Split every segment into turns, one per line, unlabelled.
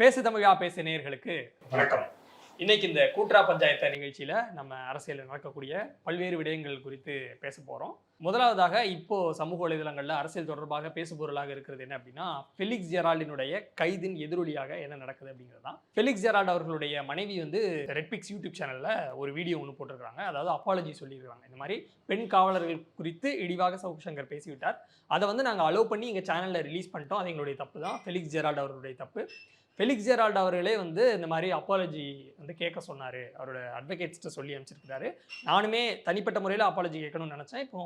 பேசு தமிழா பேசு நேயர்களுக்கு வணக்கம். இன்னைக்கு இந்த கூட்டுரா பஞ்சாயத்து நிகழ்ச்சியில நம்ம அரசியலில் நடக்கக்கூடிய பல்வேறு விடயங்கள் குறித்து பேச போறோம். முதலாவதாக இப்போ சமூக வலைதளங்களில் அரசியல் தொடர்பாக பேசுபொருளாக இருக்கிறது என்ன அப்படின்னா ஃபெலிக்ஸ் ஜெரால்டினுடைய கைதின் எதிரொலியாக என்ன நடக்குது அப்படிங்கிறது. தான் ஃபெலிக்ஸ் ஜெரால்ட் அவர்களுடைய மனைவி வந்து ரெட்பிக்ஸ் யூடியூப் சேனலில் ஒரு வீடியோ ஒன்று போட்டிருக்காங்க அதாவது அப்பாலஜி சொல்லியிருக்காங்க இந்த மாதிரி பெண் காவலர்கள் குறித்து இடிவாக சவுக் சங்கர் பேசிவிட்டார். அதை வந்து நாங்கள் அலோவ் பண்ணி எங்கள் சேனலில் ரிலீஸ் பண்ணிட்டோம். அது எங்களுடைய தப்பு தான். ஃபெலிக்ஸ் ஜெரால்ட் அவர்களுடைய தப்பு. ஃபெலிக்ஸ் ஜெரால்ட் அவர்களே வந்து இந்த மாதிரி அப்பாலஜி வந்து கேட்க சொன்னார். அவரோட அட்வொகேட்ஸ்ட்டு சொல்லி அனுப்பிச்சிருக்கிறாரு. நானுமே தனிப்பட்ட முறையில் அப்பாலஜி கேட்கணும்னு நினச்சேன். இப்போ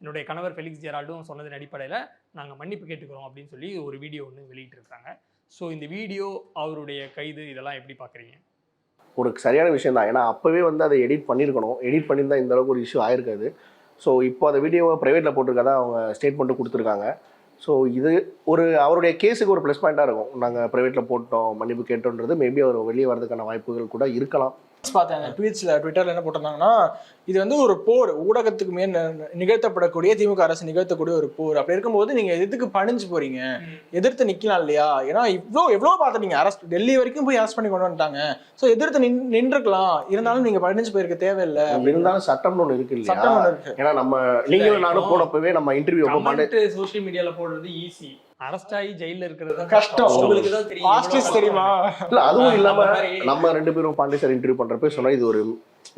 என்னுடைய கணவர் ஃபெலிக்ஸ் ஜெரால்டும் சொன்னதன் அடிப்படையில் நாங்கள் மன்னிப்பு கேட்டுக்கிறோம் அப்படின்னு சொல்லி ஒரு வீடியோ ஒன்று வெளியிட்டிருக்காங்க. ஸோ இந்த வீடியோ அவருடைய கைது இதெல்லாம் எப்படி பார்க்குறீங்க?
ஒரு சரியான விஷயம் தான். ஏன்னா அப்போவே வந்து அதை எடிட் பண்ணியிருக்கணும். எடிட் பண்ணியிருந்தால் இந்த அளவுக்கு ஒரு இஷ்யூ ஆயிருக்காது. ஸோ இப்போ அந்த வீடியோவை ப்ரைவேட்டில் போட்டிருக்கதான் அவங்க ஸ்டேட்மெண்ட்டு கொடுத்துருக்காங்க. ஸோ இது ஒரு அவருடைய கேஸுக்கு ஒரு ப்ளஸ் பாயிண்ட்டாக இருக்கும். நாங்கள் ப்ரைவேட்டில் போட்டோம் மன்னிப்பு கேட்டோன்றது மேபி அவர் வெளியே வரதுக்கான வாய்ப்புகள் கூட இருக்கலாம்.
பார்த்தேன் அந்த ட்வீட்ஸ்ல ட்விட்டர்ல என்ன போட்டிருந்தாங்கன்னா இது வந்து ஒரு போர். ஊடகத்துக்கு மேல் நி- நிகழ்த்தப்படக்கூடிய திமுக அரசு நிகழ்த்தக்கூடிய ஒரு போர். அப்படி இருக்கும்போது நீங்க எதுக்கு பணிஞ்சு போறீங்க? எதிர்த்து நிக்கலாம் இல்லையா? ஏன்னா இவ்வளோ எவ்வளோ பார்த்துட்டீங்க அரஸ்ட் டெல்லி வரைக்கும் போய் அரெஸ்ட் பண்ணி கொண்டு வந்துட்டாங்க. ஸோ எதிர்த்து நின் நின்றுக்கலாம் இருந்தாலும் நீங்க பணிஞ்சு போயிருக்க தேவையில்லை.
இருந்தாலும் சட்டம்னு ஒன்று இருக்கு இல்லையா?
சட்டம் ஒண்ணு இருக்கு.
ஏன்னா நம்ம நீங்களும் நானும் போனப்பவே நம்ம இன்டர்வியூ
சோஷியல் மீடியால போடுறது ஈஸி அரெஸ்ட் ஆகி ஜெயில இருக்கிறது
கஷ்டம்.
உங்களுக்கு தான் தெரியும்.
இல்லை அதுவும் இல்லாம நம்ம ரெண்டு பேரும் பாண்டி சார் இன்டர்வியூ பண்றப்ப சொன்னா இது ஒரு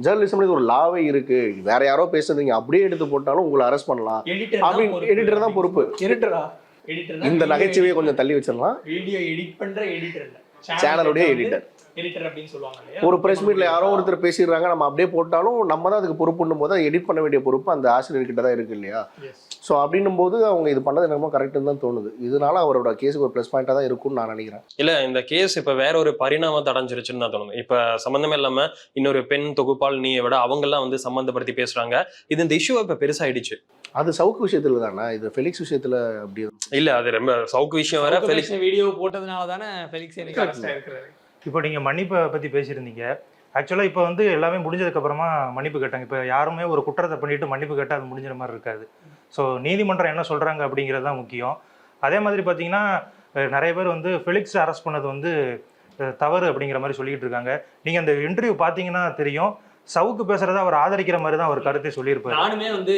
ஜேர்னலிசம் இது ஒரு லாவே இருக்கு. வேற யாரோ பேசுறீங்க அப்படியே எடுத்து போட்டாலும் உங்களை அரெஸ்ட் பண்ணலாம்.
எடிட்டர் தான்
அப்படின்னு
பொறுப்பு.
எடிட்டர் தான் பொறுப்பு.
இருட்டுடா
எடிட்டர்
இந்த நகைச்சுவையை கொஞ்சம் தள்ளி வச்சிடலாம்.
வீடியோ எடிட் பண்ற எடிட்டர் இல்ல.
சேனலுடைய எடிட்டர்
எடிட்டர் அப்படின்னு சொல்லுவாங்க இல்லையா?
ஒரு பிரஸ் மீட்ல யாரோ ஒருத்தர் பேசிடுறாங்க நம்ம அப்படியே போட்டாலும் நம்ம தான் அதுக்கு பொறுப்புன்னும் போது எடிட் பண்ண வேண்டிய பொறுப்பு அந்த ஆசிரியர்கிட்ட தான் இருக்கு இல்லையா. ஸோ அப்படின்னும் போது அவங்க இது பண்ணது என்னமோ கரெக்டுன்னு தான் தோணுது. இதனால அவரோட கேஸுக்கு ஒரு ப்ளஸ் பாயிண்டாக தான் இருக்கும்னு நான் நினைக்கிறேன்.
இல்ல இந்த கேஸ் இப்ப வேற ஒரு பரிணாமத்தை அடைஞ்சிருச்சுன்னு தான் தோணுது. இப்ப சம்பந்தமே இல்லாம இன்னொரு பெண் தொகுப்பால் நீயை விட அவங்க எல்லாம் வந்து சம்பந்தப்படுத்தி பேசுறாங்க. இது இந்த இஷ்யூ இப்ப பெருசாயிடுச்சு.
அது சவுக்கு விஷயத்துல தானே? இது ஃபெலிக்ஸ் விஷயத்துல அப்படி
இல்ல அது ரொம்ப சவுக்கு விஷயம் வேற. ஃபெலிக்ஸ்
வீடியோ போட்டதுனால தானே ஃபெலிக்ஸ் எனக்கு
இப்போ நீங்கள் மன்னிப்பை பற்றி பேசியிருந்தீங்க. ஆக்சுவலாக இப்போ வந்து எல்லாமே முடிஞ்சதுக்கப்புறமா மன்னிப்பு கேட்டாங்க. இப்போ யாருமே ஒரு குற்றத்தை பண்ணிட்டு மன்னிப்பு கேட்டால் அது முடிஞ்சிற மாதிரி இருக்காது. ஸோ நீதிமன்றம் என்ன சொல்கிறாங்க அப்படிங்கிறது தான் முக்கியம். அதே மாதிரி பார்த்தீங்கன்னா நிறைய பேர் வந்து ஃபிலிக்ஸ் அரெஸ்ட் பண்ணது வந்து தவறு அப்படிங்கிற மாதிரி சொல்லிக்கிட்டு இருக்காங்க. நீங்கள் அந்த இன்டர்வியூ பார்த்தீங்கன்னா தெரியும். சவுக்கு பேசுறத அவர் ஆதரிக்கிற மாதிரி தான் அவர் கருத்தை சொல்லியிருப்பாரு.
நானுமே வந்து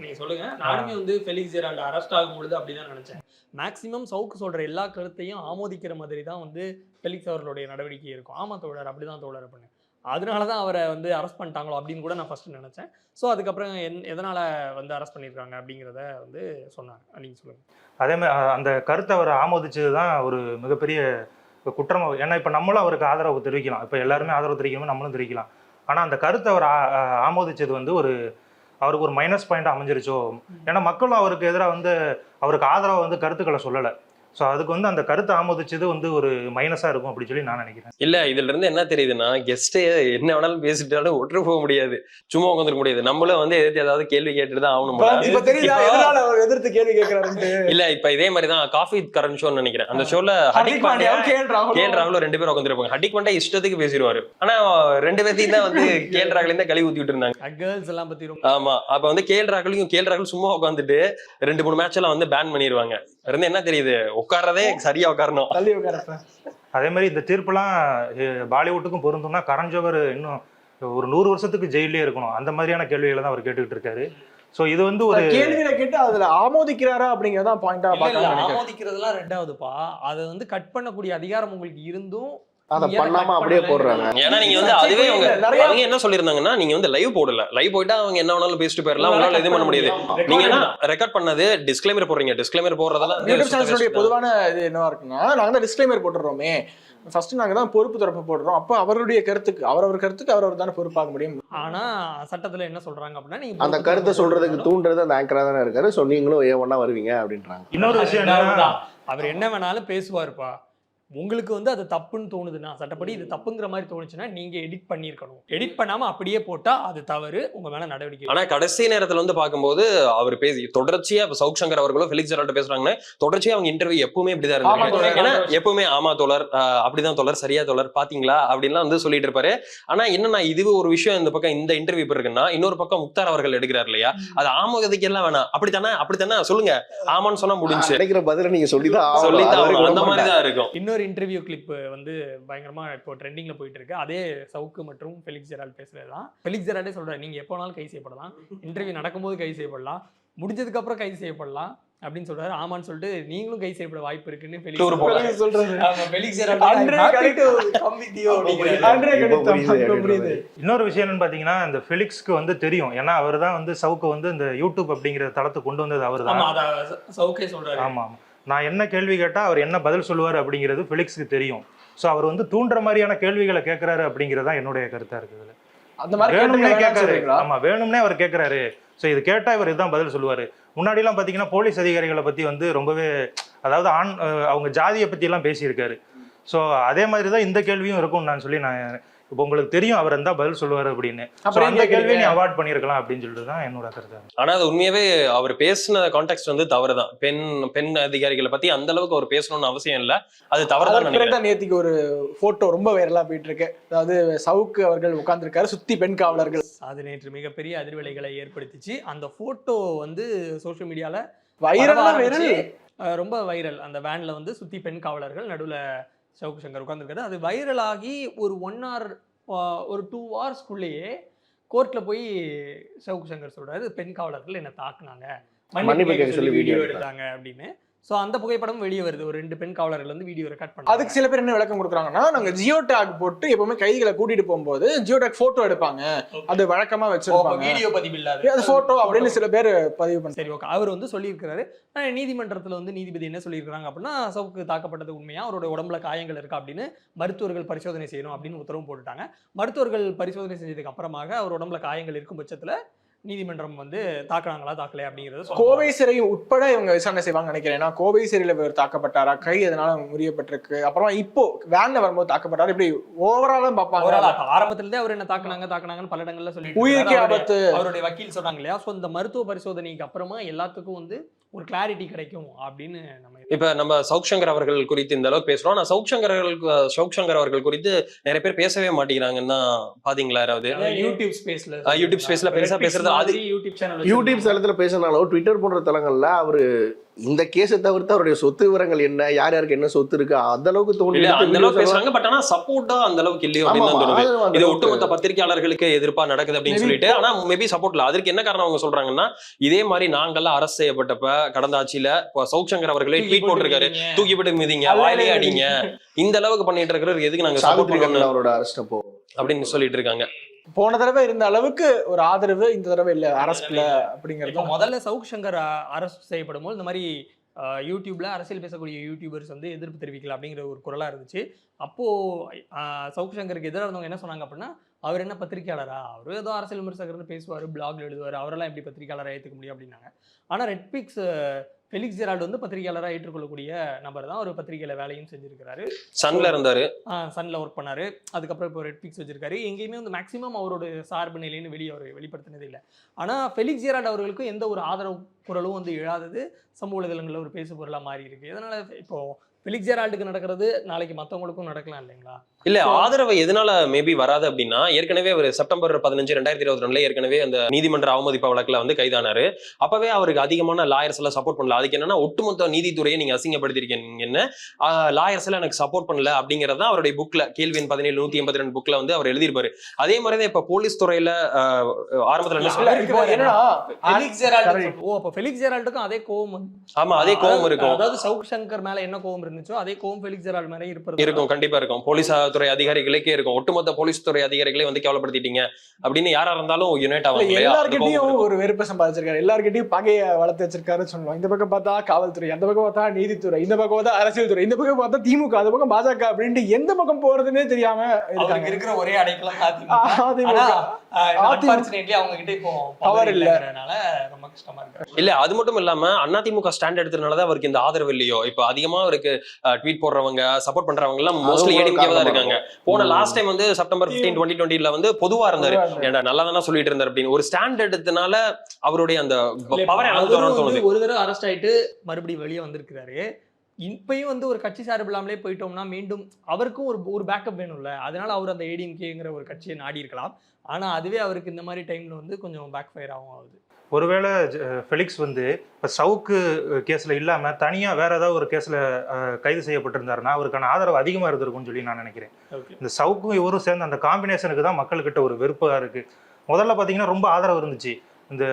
நீங்க சொல்லுங்க. நானுமே வந்து ஃபெலிக்ஸ் ஜெரால்ட் அரெஸ்ட் ஆகும் பொழுது அப்படிதான் நினைச்சேன். மேக்ஸிமம் சவுக்கு சொல்ற எல்லா கருத்தையும் ஆமோதிக்கிற மாதிரி தான் வந்து ஃபெலிக்ஸ் அவர்களுடைய நடவடிக்கை இருக்கும். ஆமா தோழர் அப்படிதான் தோழர் பண்ணு அதனால தான் அவரை வந்து அரெஸ்ட் பண்ணிட்டாங்களோ அப்படின்னு கூட நான் ஃபர்ஸ்ட் நினைச்சேன். ஸோ அதுக்கப்புறம் என் எதனால வந்து அரெஸ்ட் பண்ணியிருக்காங்க அப்படிங்கிறத வந்து சொன்னாங்க. நீங்க சொல்லுங்க.
அதே மாதிரி அஹ், அந்த கருத்தை அவர் ஆமோதிச்சது தான் ஒரு மிகப்பெரிய குற்றம் ஏன்னா இப்போ நம்மளும் அவருக்கு ஆதரவு தெரிவிக்கலாம். இப்போ எல்லாருமே ஆதரவு தெரிவிக்கணும் நம்மளும் தெரிவிக்கலாம். ஆனால் அந்த கருத்தை அவர் ஆமோதிச்சது வந்து ஒரு அவருக்கு ஒரு மைனஸ் பாயிண்ட் அமைஞ்சிருச்சோ? ஏன்னா மக்களும் அவருக்கு எதிராக வந்து அவருக்கு ஆதரவை வந்து கருத்துக்களை சொல்லலை. ஸோ அதுக்கு வந்து அந்த கருத்தை ஆமோதிச்சது வந்து ஒரு மைனஸாக இருக்கும் அப்படி சொல்லி நான் நினைக்கிறேன்.
இல்ல இதுல இருந்து என்ன தெரியுதுன்னா கெஸ்டே என்ன வேணாலும் பேசிட்டாலும் ஒற்று போக முடியாது. சும்மா உட்காந்துருக்க முடியாது. நம்மளும் வந்து எதிர்த்து ஏதாவது கேள்வி கேட்டுட்டு தான் ஆகணும் போல.
இப்ப தெரியுதா?
இப்போ-
எதனால அவர் எதிர்த்து கேள்வி கேட்கிறாருன்ட்டு
இல்ல இப்ப இதே மாதிரி தான் காஃபி கரண் ஷோன்னு நினைக்கிறேன். அந்த ஷோல ஹர்திக் பாண்டியா
கேஎல் ராகுலும்
ரெண்டு பேரும் உட்காந்துருப்பாங்க ஹர்திக் பாண்டியா இஷ்டத்துக்கு பேசிடுவாரு. ஆனா ரெண்டு பேர்த்தையும் தான் வந்து கேஎல் ராகுலையும் தான் கழுவி ஊத்திட்டு இருந்தாங்க
கேர்ள்ஸ் எல்லாம் பத்தி
ஆமா. அப்ப வந்து கேஎல் ராகுலையும் ராகுல் சும்மா உட்காந்துட்டு ரெண்டு மூணு மேட்ச் எல்லாம் வந்து பேன் பண்ணிடுவாங்க இருந்து என்ன தெரியுது? உட்கார்றதே சரியா உட்காரணும்.
தள்ளி உட்காரப்ப.
அதே மாதிரி இந்த தீர்ப்புலாம் பாலிவுட்டுக்கும் பொருந்தும்னா கரண் ஜோகர் இன்னும் ஒரு நூறு வருஷத்துக்கு ஜெயிலே இருக்கணும். அந்த மாதிரியான கேள்விகளை தான் அவர் கேட்டுக்கிட்டு இருக்காரு. ஸோ இது வந்து ஒரு
கேள்வியில கேட்டு அதுல ஆமோதிக்கிறாரா அப்படிங்கறதான் பாயிண்டா
ஆமோதிக்கிறதெல்லாம் ரெண்டாவதுப்பா. அதை வந்து கட் பண்ணக்கூடிய அதிகாரம் உங்களுக்கு இருந்தும்
அதை பண்ணாம அப்படியே? போடுறாங்க.
ஏன்னா நீங்க வந்து அதுவே அவங்க அவங்க என்ன சொல்லியிருந்தாங்கன்னா நீங்க வந்து லைவ் போடல. லைவ் போயிட்டா அவங்க என்ன வேணாலும் பேசிட்டு போயிடலாம். உங்களால இது பண்ண முடியாது. நீங்க என்ன. ரெக்கார்ட் பண்ணது? டிஸ்க்ளைமர் போடுறீங்க. டிஸ்க்ளைமர்
யூடியூப் சேனல்ஸுடைய
தான்.
பொதுவான இது என்னவா இருக்குன்னா நாங்க தான் டிஸ்க்ளைமர் போட்டுறோமே ஃபர்ஸ்ட் நாங்க தான் பொறுப்பு தரப்பு போடுறோம். அப்போ அவருடைய கருத்துக்கு அவரவர் கருத்துக்கு அவரவர் தானே பொறுப்பாக முடியும்.
ஆனா சட்டத்துல என்ன சொல்றாங்க அப்படின்னா நீங்க
அந்த கருத்தை சொல்றதுக்கு தூண்டுறது அந்த ஆங்கரா தானே இருக்காரு. ஸோ நீங்களும் ஏ ஒன்னா வருவீங்க அப்படின்றாங்க.
இன்னொரு விஷயம்.
அவர் என்ன வேணாலும் பேசுவாருப்பா. உங்களுக்கு வந்து அது தப்புன்னு தோணுதுன்னா சட்டப்படி இது தப்புங்கிற மாதிரி தோணுச்சுன்னா நீங்க எடிட் பண்ணியிருக்கணும். எடிட் பண்ணாம அப்படியே போட்டா அது தவறு. உங்க மேல நடவடிக்கை
ஆனா கடைசி நேரத்துல வந்து பார்க்கும்போது அவர் பேசி தொடர்ச்சியா இப்ப சவுக் சங்கர் அவர்களும் ஃபெலிக்ஸ் ஜெரால்ட் பேசுறாங்கன்னா தொடர்ச்சியா அவங்க இன்டர்வியூ எப்பவுமே இப்படிதான் இருந்தாங்க ஏன்னா. எப்பவுமே ஆமா தோழர் அப்படிதான் தோழர் சரியா தோழர் பாத்தீங்களா? அப்படின்லாம் வந்து சொல்லிட்டு இருப்பாரு. ஆனா என்னன்னா இது ஒரு விஷயம் இந்த பக்கம் இந்த இன்டர்வியூ இருக்குன்னா இன்னொரு பக்கம் முக்தார் அவர்கள் எடுக்கிறார் இல்லையா? அது ஆமோகத்துக்கு எல்லாம் வேணாம். அப்படித்தானே? அப்படித்தானே? சொல்லுங்க. ஆமான்னு சொன்னா முடிஞ்சு
நினைக்கிற பதில நீங்க சொல்லிதான் ஆகணும்.
அந்த
விட
மாதிரி
மாட்டேன்.
தான் இருக்கும்.
இன்னொரு இன்னொரு இன்டர்வியூ கிளிப் வந்து பயங்கரமா இப்போ ட்ரெண்டிங்ல போயிட்டு இருக்கு அதே சவுக்கு மற்றும் ஃபெலிக்ஸ் ஜெரால்ட் பேசுறது தான் ஃபெலிக்ஸ் ஜெரால்டே சொல்றாரு நீங்க எப்போ வேணாலும் கைது செய்யப்படலாம். இன்டர்வியூ நடக்கும்போது கைது செய்யப்படலாம். முடிஞ்சதுக்கு அப்புறம் கைது செய்யப்படலாம். அப்படின்னு சொல்றாரு. ஆமான்னு சொல்லிட்டு நீங்களும் கைது செய்யப்பட வாய்ப்பு இருக்குன்னு ஃபெலிக்ஸ்.
சொல்றாரு.
இன்னொரு விஷயம் என்னன்னு பார்த்தீங்கன்னா இந்த ஃபெலிக்ஸ்க்கு வந்து தெரியும். ஏன்னா அவர் தான் வந்து சவுக்கு வந்து இந்த யூடியூப் அப்படிங்கிற தளத்தை கொண்டு வந்தது அவர்
ஆமா
தான்
சவுக்கே சொல்றாரு.
ஆமா ஆமா. நான் என்ன கேள்வி கேட்டா அவர் என்ன பதில் சொல்லுவார் அப்படிங்கிறது ஃபெலிக்ஸ்க்கு தெரியும். ஸோ அவர் வந்து தூண்டுற மாதிரியான கேள்விகளை கேட்கறாரு அப்படிங்கிறது தான் என்னுடைய கருத்தா இருக்குது.
அந்த மாதிரி
வேணும்னே கேட்கறாரு
சொல்றீங்களா?
ஆமா வேணும்னே அவர் கேட்கறாரு ஸோ இது கேட்டா இவர் இதுதான் பதில் சொல்லுவாரு. முன்னாடி எல்லாம் பாத்தீங்கன்னா போலீஸ் அதிகாரிகளை பத்தி வந்து ரொம்பவே அதாவது ஆண் அவங்க ஜாதியை பத்தி எல்லாம் பேசியிருக்காரு. ஸோ அதே மாதிரி தான் இந்த கேள்வியும் இருக்கும்னு நான் சொல்லி நான் இப்போ உங்களுக்கு தெரியும் அவர் இருந்தா பதில் சொல்லுவாரு அப்படின்னு.
அப்புறம்
அந்த
ஏன்
கேள்வியை நீ
கேக்குறீங்க?
அவாய்ட் பண்ணியிருக்கலாம் அப்படின்னு சொல்லிட்டு தான் என்னோட கருத்து.
ஆனா அது உண்மையாவே அவர் பேசின கான்டெக்ட் வந்து தவறுதான். பெண் பெண் அதிகாரிகளை பத்தி அந்த அளவுக்கு அவர் பேசணும்னு அவசியம் இல்ல. அது நினைக்கிறேன்.
பிறகு நேத்திக்கு ஒரு போட்டோ ரொம்ப வைரலா போயிட்டு இருக்கு அதாவது சவுக்கு அவர்கள் உட்கார்ந்திருக்காரு சுத்தி பெண் காவலர்கள்.
அது நேற்று மிகப்பெரிய அதிர்வலைகளை ஏற்படுத்திச்சு. அந்த போட்டோ வந்து சோஷியல் மீடியால
வைரலா வைரல்
ரொம்ப வைரல் அந்த வேன்ல வந்து சுத்தி பெண் காவலர்கள் நடுவுல சவுக்கு சங்கர் உட்காந்துருக்காரு அது வைரல் ஆகி ஒரு ஒன் ஹவர் ஒரு டூ ஹவர்ஸ்க்குள்ளேயே கோர்ட்ல போய் சவுக்கு சங்கர் சொல்றாரு பெண் காவலர்கள் என்ன தாக்குனாங்க.
மன்னிப்பு சொல்லி
வீடியோ எடுத்தாங்க அப்படின்னு. சோ அந்த புகைப்படம் வெளியே வருது. ஒரு ரெண்டு பெண் காவலர்கள் வந்து வீடியோ ரெக்கார்ட்
அதுக்கு
பண்ணாங்க
சில பேர் என்ன விளக்கம் கொடுக்குறாங்கன்னா நாங்க ஜியோ டேக் போட்டு எப்பவுமே கைதிகளை கூட்டிட்டு போகும்போது ஜியோ டேக் போட்டோ எடுப்பாங்க. அது வழக்கமா வச்சிருப்பாங்க.
வீடியோ பதிவு இல்லாத
அது போட்டோ அப்படின்னு சில பேர் பதிவு பண்ணாங்க
சரி ஓகே அவர் வந்து சொல்லியிருக்கிறாரு. நீதிமன்றத்துல வந்து நீதிபதி என்ன சொல்லியிருக்காங்க அப்படின்னா சவுக்கு தாக்கப்பட்டது உண்மையா? அவரோட உடம்புல காயங்கள் இருக்கா அப்படின்னு மருத்துவர்கள் பரிசோதனை செய்யணும் அப்படின்னு உத்தரவும் போட்டுட்டாங்க. மருத்துவர்கள் பரிசோதனை செஞ்சதுக்கு அப்புறமாக அவர் உடம்புல காயங்கள் இருக்கும் பட்சத்துல நீதிமன்றம் வந்து தாக்குனாங்களா தாக்கலையா அப்படிங்கறது சொல்ல
கோவை சிறை உட்பட இவங்க விசாரணை செய்வாங்க நினைக்கிறேன். ஏன்னா கோவை சிறையில இவர் தாக்கப்பட்டாரா? கை அதனால முறியப்பட்டிருக்கு? அப்புறமா இப்போ வேன்ல வரும்போது தாக்கப்பட்டாரு? இப்படி ஓவராலும். பார்ப்பாங்க.
ஆரம்பத்துல அவர் என்ன தாக்குனாங்க தாக்குனாங்கன்னு பல இடங்கள்ல சொல்லிட்டு
உயிருக்கு ஆபத்து.
அவருடைய வக்கீல் சொன்னாங்க இல்லையா? ஸோ இந்த மருத்துவ பரிசோதனைக்கு அப்புறமா எல்லாத்துக்கும் வந்து ஒரு கிளாரிட்டி கிடைக்கும் அப்படின்னு நம்ம
இப்ப நம்ம சவுக் சங்கர் அவர்கள் குறித்து இந்த அளவுக்கு பேசுறோம். ஆனா சவுக் சங்கர் அவர்கள் சவுக் சங்கர் அவர்கள் குறித்து நிறைய பேர் பேசவே மாட்டேங்கிறாங்கன்னா பாத்தீங்களா யாராவது?
யூடியூப் ஸ்பேஸ்ல
யூடியூப் spaceல பெருசா பேசுறது அது-
யூடியூப் சேனல்
யூடியூப் தளத்துல பேசினாலும் ட்விட்டர் போன்ற தளங்கள்ல அவரு இந்த கேஸை தவிர்த்து அவருடைய சொத்து விவரங்கள் என்ன? யார் யாருக்கு என்ன சொத்து இருக்கு? அந்த அளவுக்கு எடுத்து
அந்த அளவுக்கு பேசுறாங்க பட் ஆனா சப்போர்ட்டா அந்த அளவுக்கு இல்லையோ அப்படின்னு இது ஒட்டுமொத்த பத்திரிகையாளர்களுக்கு எதிர்ப்பா நடக்குது அப்படின்னு சொல்லிட்டு ஆனா மேபி சப்போர்ட் இல்ல. அதற்கு என்ன காரணம் அவங்க சொல்றாங்கன்னா இதே மாதிரி நாங்கெல்லாம் அரசு செய்யப்பட்டப்ப கடந்த ஆட்சியில இப்போ சவுக் சங்கர் அவர்களே ட்வீட் போட்டிருக்காரு. தூக்கி போட்டு மிதிங்க வாயிலே அடிங்க. இந்த அளவுக்கு பண்ணிட்டு இருக்கிறது எதுக்கு நாங்க சப்போர்ட் பண்ணணும்?
அவரோட அப்போ.
அப்படின்னு சொல்லிட்டு இருக்காங்க.
போன தடவை இருந்த அளவுக்கு ஒரு ஆதரவு இந்த தடவை இல்ல அரசுல அப்படிங்கிறது
முதல்ல சவுக் சங்கர் அரெஸ்ட் செய்யப்படும் போது இந்த மாதிரி யூடியூப்ல அரசியல் பேசக்கூடிய யூடியூபர்ஸ் வந்து எதிர்ப்பு தெரிவிக்கல அப்படிங்கிற ஒரு குரலா இருந்துச்சு. அப்போ அஹ், சவுக் சங்கருக்கு எதிராக இருந்தவங்க என்ன சொன்னாங்க அப்படின்னா அவர் என்ன பத்திரிக்கையாளரா? அவர் ஏதோ அரசியல் விமர்சகர்னு பேசுவார் பிளாக்ல எழுதுவார் அவரெல்லாம் எப்படி பத்திரிக்கையாளராக ஏற்றுக்க முடியும்? அப்படின்னாங்க. ஆனால் ரெட்பிக்ஸ் ஃபெலிக்ஸ் ஜெரால்டு வந்து பத்திரிகையாளராக ஏற்றுக்கொள்ளக்கூடிய நபர் தான். ஒரு பத்திரிகையில வேலையும் செஞ்சிருக்கிறாரு.
சன்ல இருந்தாரு.
சன்ல ஒர்க் பண்ணாரு. அதுக்கப்புறம் இப்போ ரெட் பிக்ஸ் வச்சிருக்காரு. எங்கேயுமே வந்து மேக்ஸிமம் அவரோட சார்பு நிலைன்னு வெளியே அவர் வெளிப்படுத்தினது இல்லை. ஆனா ஃபெலிக்ஸ் ஜெரால்ட் அவர்களுக்கும் எந்த ஒரு ஆதரவு குரலும் வந்து எழாதது சமூக வலைதளங்களில் ஒரு பேசு பொருளா மாறி இருக்கு இதனால இப்போ ஃபெலிக்ஸ் ஜெரால்டுக்கு நடக்கிறது நாளைக்கு மற்றவங்களுக்கும் நடக்கலாம் இல்லைங்களா?
இல்ல ஆதரவு எதனால மேபி வராது அப்படின்னா ஏற்கனவே அவர் செப்டம்பர் பதினஞ்சு ரெண்டாயிரத்தி இருபத்தி ரெண்டுல ஏற்கனவே அந்த நீதிமன்ற அவமதிப்பு வழக்குல வந்து கைதானாரு. அப்பவே அவருக்கு அதிகமான லாயர்ஸ் எல்லாம் சப்போர்ட் பண்ணல. அதுக்கு என்னன்னா ஒட்டுமொத்த நீதித்துறையை நீங்க அசிங்கப்படுத்திருக்கீங்கன்னு லாயர்ஸ் எல்லாம் எனக்கு சப்போர்ட் பண்ணல அப்படிங்கறது அவருடைய புக்ல கேள்வி எண் பதினேழு நூத்தி எண்பத்தி ரெண்டு புக்ல வந்து அவர் எழுதியிருப்பாரு. அதே மாதிரி தான் இப்ப போலீஸ் துறையில ஆரம்பத்துல என்ன
இல்ல,
சொல்ல
இப்போ என்னன்னா
ஃபெலிக்ஸ் ஜெரால்டு
correct.
ஓ அப்போ ஃபெலிக்ஸ் ஜெரால்டுக்கும் அதே கோவம்
ஆமா அதே கோபம்
அதாவது-
இருக்கும்.
அதாவது சவுக் சங்கர் மேல என்ன கோவம் இருந்துச்சோ அதே கோவம் ஃபெலிக்ஸ் ஜெரால்டு மேல இருப்பது
இருக்கும் கண்டிப்பா இருக்கும். போலீஸ் துறை அதிகாரிகளுக்கே இருக்கும். ஒட்டுமொத்த போலீஸ் துறை அதிகாரிகளே வந்து கேவலப்படுத்திட்டீங்க. அப்படின்னு யாரா இருந்தாலும் யுனைட் கோபம்
எல்லார்கிட்டயும். ஒரு வெறுப்பை சம்பாதிச்சிருக்காரு. எல்லார்கிட்டயும் பகைய வளர்த்து வச்சிருக்காருன்னு சொல்லுவோம் இந்த பக்கம் பார்த்தா காவல்துறை அந்த பக்கம் பார்த்தா நீதித்துறை இந்த பக்கம் பார்த்தா அரசியல் துறை இந்த பக்கம் பார்த்தா திமுக அந்த பக்கம் பாஜக அப்படின்ட்டு எந்த பக்கம் போறதுன்னே தெரியாம இருக்காங்க.
இருக்கிற ஒரே அடைக்கலம் அவங்க கிட்ட இப்போ
Power
பவர்
இல்ல.
இல்லைங்கிறனால ரொம்ப கஷ்டமா இருக்கு.
இல்ல அது மட்டும் இல்லாம அதிமுக ஸ்டாண்ட் எடுத்ததுனாலதான் அவருக்கு இந்த ஆதரவு இல்லையோ? இப்ப அதிகமா அவருக்கு ட்வீட் போடுறவங்க சப்போர்ட் பண்றவங்க எல்லாம் மோஸ்ட்லி தான்
காரணமா.
இருக்காங்க. போன. லாஸ்ட் டைம் வந்து செப்டம்பர் பிப்டீன் டுவெண்ட்டி டுவெண்ட்டில வந்து பொதுவா இருந்தாரு. ஏன்டா நல்லா தானே சொல்லிட்டு இருந்தாரு அப்படின்னு. ஒரு ஸ்டாண்ட் எடுத்தனால அவருடைய அந்த பவரை தோணுது.
ஒரு தடவை அரெஸ்ட் ஆயிட்டு மறுபடியும் வெளியே வந்திருக்கிறாரு. இப்பயும் வந்து ஒரு கட்சி சார்பு இல்லாமலே போயிட்டோம்னா மீண்டும் அவருக்கும் ஒரு ஒரு பேக்கப் வேணும்ல. அதனால அவர் அந்த ஏடிஎம்கேங்கிற ஒரு கட்சியை நாடி இருக்கலாம் ஆனா அதுவே அவருக்கு இந்த மாதிரி டைம்ல வந்து கொஞ்சம் பேக் ஃபயர் ஆகும் ஆகுது.
ஒருவேளை ஃபெலிக்ஸ் வந்து இப்போ சவுக்கு கேஸில் இல்லாமல் தனியாக வேற ஏதாவது ஒரு கேஸில் கைது செய்யப்பட்டிருந்தாருன்னா அவருக்கான ஆதரவு அதிகமாக இருந்திருக்கும்னு சொல்லி நான் நினைக்கிறேன். இந்த சவுக்கும் இவரும் சேர்ந்து அந்த காம்பினேஷனுக்கு தான் மக்கள்கிட்ட ஒரு வெறுப்பாக இருக்கு. முதல்ல பார்த்தீங்கன்னா ரொம்ப ஆதரவு இருந்துச்சு. இந்த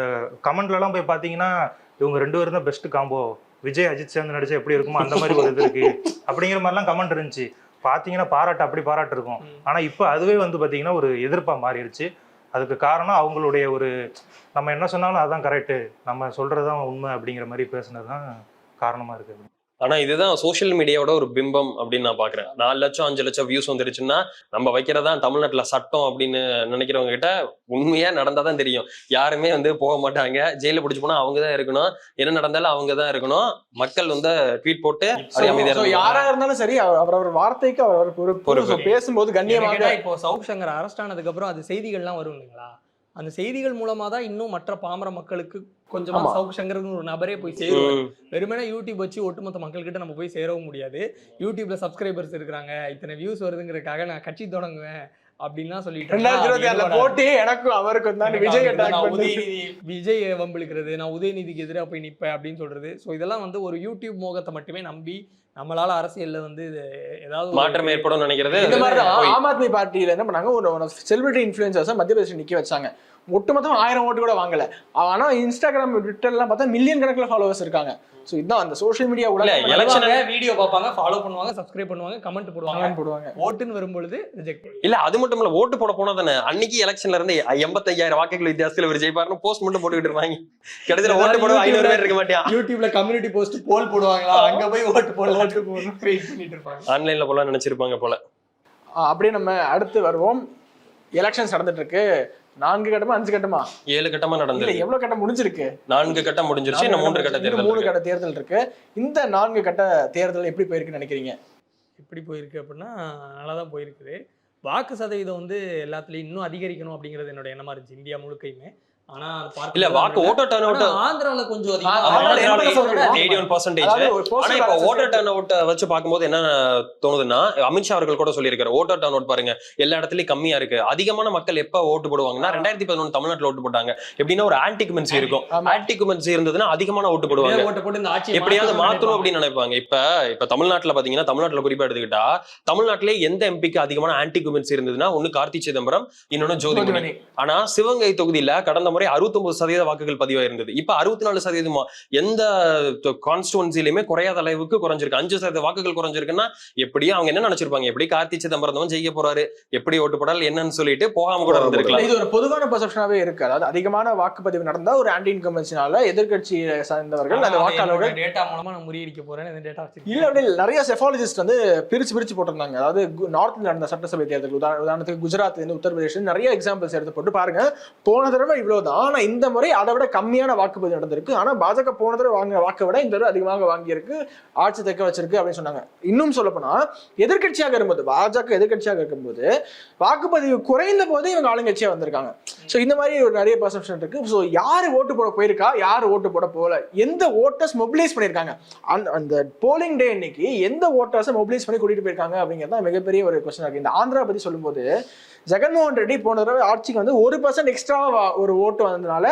கமெண்ட்லலாம் போய் பார்த்தீங்கன்னா இவங்க ரெண்டு பேரும் தான் பெஸ்ட் காம்போ விஜய் அஜித் சேர்ந்து நடிச்சா எப்படி இருக்குமோ அந்த மாதிரி ஒரு இது இருக்கு. அப்படிங்கிற மாதிரிலாம் கமெண்ட் இருந்துச்சு. பார்த்தீங்கன்னா பாராட்டு அப்படி பாராட்டு இருக்கும். ஆனால் இப்போ அதுவே வந்து பார்த்தீங்கன்னா ஒரு எதிர்ப்பாக மாறிடுச்சு. அதுக்கு காரணம் அவங்களுடைய ஒரு நம்ம என்ன சொன்னாலும் அதுதான் கரெக்டு நம்ம சொல்கிறது தான் உண்மை அப்படிங்கிற மாதிரி பேசுனது தான் காரணமாக இருக்குது.
ஆனா இதுதான் சோஷியல் மீடியாவோட ஒரு பிம்பம் அப்படின்னு நான் பாக்குறேன். நாலு லட்சம் அஞ்சு லட்சம் வியூஸ் வந்துருச்சுன்னா நம்ம வைக்கிறதா தமிழ்நாட்டுல சட்டம் அப்படின்னு நினைக்கிறவங்க கிட்ட உண்மையா நடந்தாதான் தெரியும். யாருமே வந்து போக மாட்டாங்க. ஜெயில பிடிச்சு போனா அவங்க தான் இருக்கணும். என்ன நடந்தாலும் அவங்க தான் இருக்கணும். மக்கள் வந்து ட்வீட் போட்டு.
யாரா இருந்தாலும் சரி அவர் அவர் வார்த்தைக்கு அவர் பொறுப்பு. பேசும்போது கண்ணியமாக
இப்போ சவுக் சங்கர் அரெஸ்ட் ஆனதுக்கு அப்புறம் அது செய்திகள்லாம் வரும் இல்லைங்களா? அந்த செய்திகள் மூலமா தான் இன்னும் மற்ற பாமர மக்களுக்கு கொஞ்சமா. சவுக் சங்கர்னு ஒரு நபரே போய் சேருவார்
ம்.
வெறுமனே யூடியூப் வச்சு ஒட்டுமொத்த மக்கள்கிட்ட நம்ம போய் சேரவும் முடியாது யூடியூப்ல சப்ஸ்கிரைபர்ஸ் இருக்கிறாங்க இத்தனை வியூஸ் வருதுங்கிறதுக்காக நான் கட்சி தொடங்குவேன் அப்படின்லாம் சொல்லிட்டு
ரெண்டாயிரத்தி இருபத்தி ஆறுல போட்டி எனக்கும் அவருக்கும் தான் விஜய்
உதயநிதி விஜய் வம்பிழுக்கிறது நான் உதயநிதிக்கு எதிராக போய் நிப்பேன் அப்படின்னு சொல்றது ஸோ இதெல்லாம் வந்து ஒரு யூடியூப் மோகத்தை மட்டுமே நம்பி நம்மளால அரசியல்ல வந்து இது ஏதாவது
மாற்றம் ஏற்படும் நினைக்கிறது
இந்த மாதிரி தான். ஆம் ஆத்மி பார்ட்டியில என்ன பண்ணாங்க ஒரு செலிபிரிட்டி இன்ஃபுளுசர்ஸை மத்திய பிரதேசம் நிக்க வச்சாங்க ஒட்டுமொத்தம் ஆயிரம் ஓட்டு கூட வாங்கல. ஆனா இன்ஸ்டாகிராம் ட்விட்டர்லாம் பார்த்தா மில்லியன் கணக்குல ஃபாலோவர்ஸ் இருக்காங்க. சோ இதுதான் அந்த சோஷியல் மீடியா
election-
வருவாங்க வீடியோ பார்ப்பாங்க ஃபாலோ பண்ணுவாங்க சப்ஸ்கிரைப் பண்ணுவாங்க கமெண்ட் போடுவாங்க.
Comment போடுவாங்க.
ஓட்டுன்னு வரும்பொழுது ரிஜெக்ட்
இல்ல அது மட்டும் இல்ல ஓட்டு போட போனா தானே. அன்னைக்கு எலெக்ஷன்ல இருந்து எண்பத்தையாயிரம் வாக்குகள் வித்தியாசத்துல ஒரு ஜெயிப்பாருன்னு போஸ்ட் மட்டும் போட்டுக்கிட்டு இருந்தாங்க கடைசியில ஓட்டு போட ஐநூறு பேர் இருக்க மாட்டியா?
யூடியூப்ல கம்யூனிட்டி போஸ்ட் போல் போடுவாங்களா? அங்க போய் ஓட்டு போட ஓட்டு போடணும் வெயிட் பண்ணிட்டு இருப்பாங்க.
ஆன்லைன்ல போல நினைச்சிருப்பாங்க போல.
அப்படியே நம்ம அடுத்து வருவோம். எலெக்ஷன்ஸ் நடந்துட்டு இருக்கு. நான்கு கட்டமா அஞ்சு கட்டமா?
ஏழு கட்டமா
இல்ல
நடந்தது
எவ்வளவு கட்டம் முடிஞ்சிருக்கு?
நான்கு கட்டம் முடிஞ்சிருச்சு இன்னும் மூன்று கட்ட தேர்தல்
மூணு
இருக்கு.
கட்ட தேர்தல் இருக்கு. இந்த நான்கு கட்ட தேர்தல் எப்படி போயிருக்குன்னு நினைக்கிறீங்க?
எப்படி போயிருக்கு அப்படின்னா நல்லா தான் போயிருக்குது. வாக்கு சதவீதம் வந்து எல்லாத்துலயும் இன்னும் அதிகரிக்கணும் அப்படிங்கிறது என்னோட எண்ணமா இருந்துச்சு இந்தியா முழுக்கையுமே. ஆனா
இல்ல வாக்கு ஓட்டர் டர்ன் அவுட்
ஆந்திரால கொஞ்சம்
ஆனா இப்ப ஓட்டர் டர்ன் அவுட் வச்சு பார்க்கும்போது என்ன தோணுதுன்னா அமித்ஷா அவர்கள் கூட சொல்லியிருக்காரு ஓட்டர் டர்ன் அவுட் பாருங்க எல்லா இடத்துலயும் கம்மியா இருக்கு. அதிகமான மக்கள் எப்ப ஓட்டு போடுவாங்கன்னா ரெண்டாயிரத்தி பதினொன்று தமிழ்நாட்டுல ஓட்டு போட்டாங்க. எப்படின்னா ஒரு ஆன்டி குமென்சி இருக்கும்.
ஆமா.
ஆன்டி குமென்சி இருந்ததுன்னா அதிகமான ஓட்டு போடுவாங்க.
பேர் ஓட்டு போட்டு இந்த ஆட்சியை
எப்படியாவது மாத்தணும்
நினைப்பாங்க.
அப்படின்னு நினைப்பாங்க. இப்ப இப்ப தமிழ்நாட்டுல பாத்தீங்கன்னா தமிழ்நாட்டுல குறிப்பா எடுத்துக்கிட்டா தமிழ்நாட்டிலே எந்த எம்பிக்கு அதிகமான ஆன்டி குமென்சி இருந்ததுன்னா ஒண்ணு கார்த்தி சிதம்பரம் இன்னொன்னு ஜோதிமணி.
ஜோதிமணி.
ஆனா சிவகங்கை தொகுதியில கடந்த முறை 69% சதவீத வாக்குகள் பதிவாயிருந்தது. இப்ப அறுபத்தி நாலு சதவீதமா? எந்த கான்ஸ்டுவன்சிலுமே குறையாத அளவுக்கு குறைஞ்சிருக்கு. அஞ்சு சதவீத வாக்குகள் குறைஞ்சிருக்குன்னா எப்படியும் அவங்க என்ன நினைச்சிருப்பாங்க? எப்படி கார்த்தி சிதம்பரம் ஜெயிக்க போறாரு? எப்படி ஓட்டு போடால் என்னன்னு சொல்லிட்டு போகாம கூட இருந்திருக்கலாம்.
இது ஒரு பொதுவான பெர்செப்ஷனாவே இருக்கு. அதாவது அதிகமான வாக்குப்பதிவு நடந்தா ஒரு ஆன்டி இன்கம்பன்சினால எதிர்க்கட்சி சார்ந்தவர்கள் அந்த வாக்காளர்கள்
டேட்டா மூலமா நான் முறியடிக்க போறேன் இந்த டேட்டா
இல்ல அப்படி இல்ல. நிறைய செஃபாலஜிஸ்ட் வந்து பிரிச்சு பிரிச்சு போட்டிருந்தாங்க. அதாவது நார்த்ல நடந்த சட்டசபை தேர்தல். உதா- உதாரணத்துக்கு குஜராத்ல இருந்து உத்தரப்பிரதேஷ் நிறைய எக்ஸாம்பிள்ஸ் எடுத்து போட்டு பாருங்க. போன தடவை தான். ஆனா இந்த முறை அதை விட கம்மியான வாக்குப்பதிவு நடந்திருக்கு. ஆனா பாஜக போன தடவை வாங்க வாக்கை விட இந்த தடவை அதிகமாக வாங்கியிருக்கு ஆட்சி தக்க வச்சிருக்கு அப்படின்னு சொன்னாங்க. இன்னும் சொல்லப்போனால் எதிர்கட்சியாக இருக்கும்போது பாஜக எதிர்க்கட்சியாக இருக்கும்போது வாக்குப்பதிவு குறைந்த போது இவங்க ஆளுங்கட்சியா வந்திருக்காங்க. ஸோ இந்த மாதிரி ஒரு நிறைய பர்செப்ஷன் இருக்கு. ஸோ யார் ஓட்டு போட போயிருக்கா? யார் ஓட்டு போட போகல? எந்த ஓட்டர்ஸ் மொபிலைஸ் பண்ணியிருக்காங்க? அந்த அந்த போலிங் டே இன்னைக்கு எந்த ஓட்டர்ஸை மொபிலைஸ் பண்ணி கூட்டிட்டு போயிருக்காங்க அப்படிங்கிறது தான் மிகப்பெரிய ஒரு கொஸ்டின் இருக்கு. இந்த ஆந்திரா பத்தி சொல்லும்போது ஜெகன்மோகன் ரெட்டி போன தடவை ஆட்சிக்கு வந்து ஒரு பர்சன்ட் எக்ஸ்ட்ரா ஒரு ஓட்டு வந்ததுனால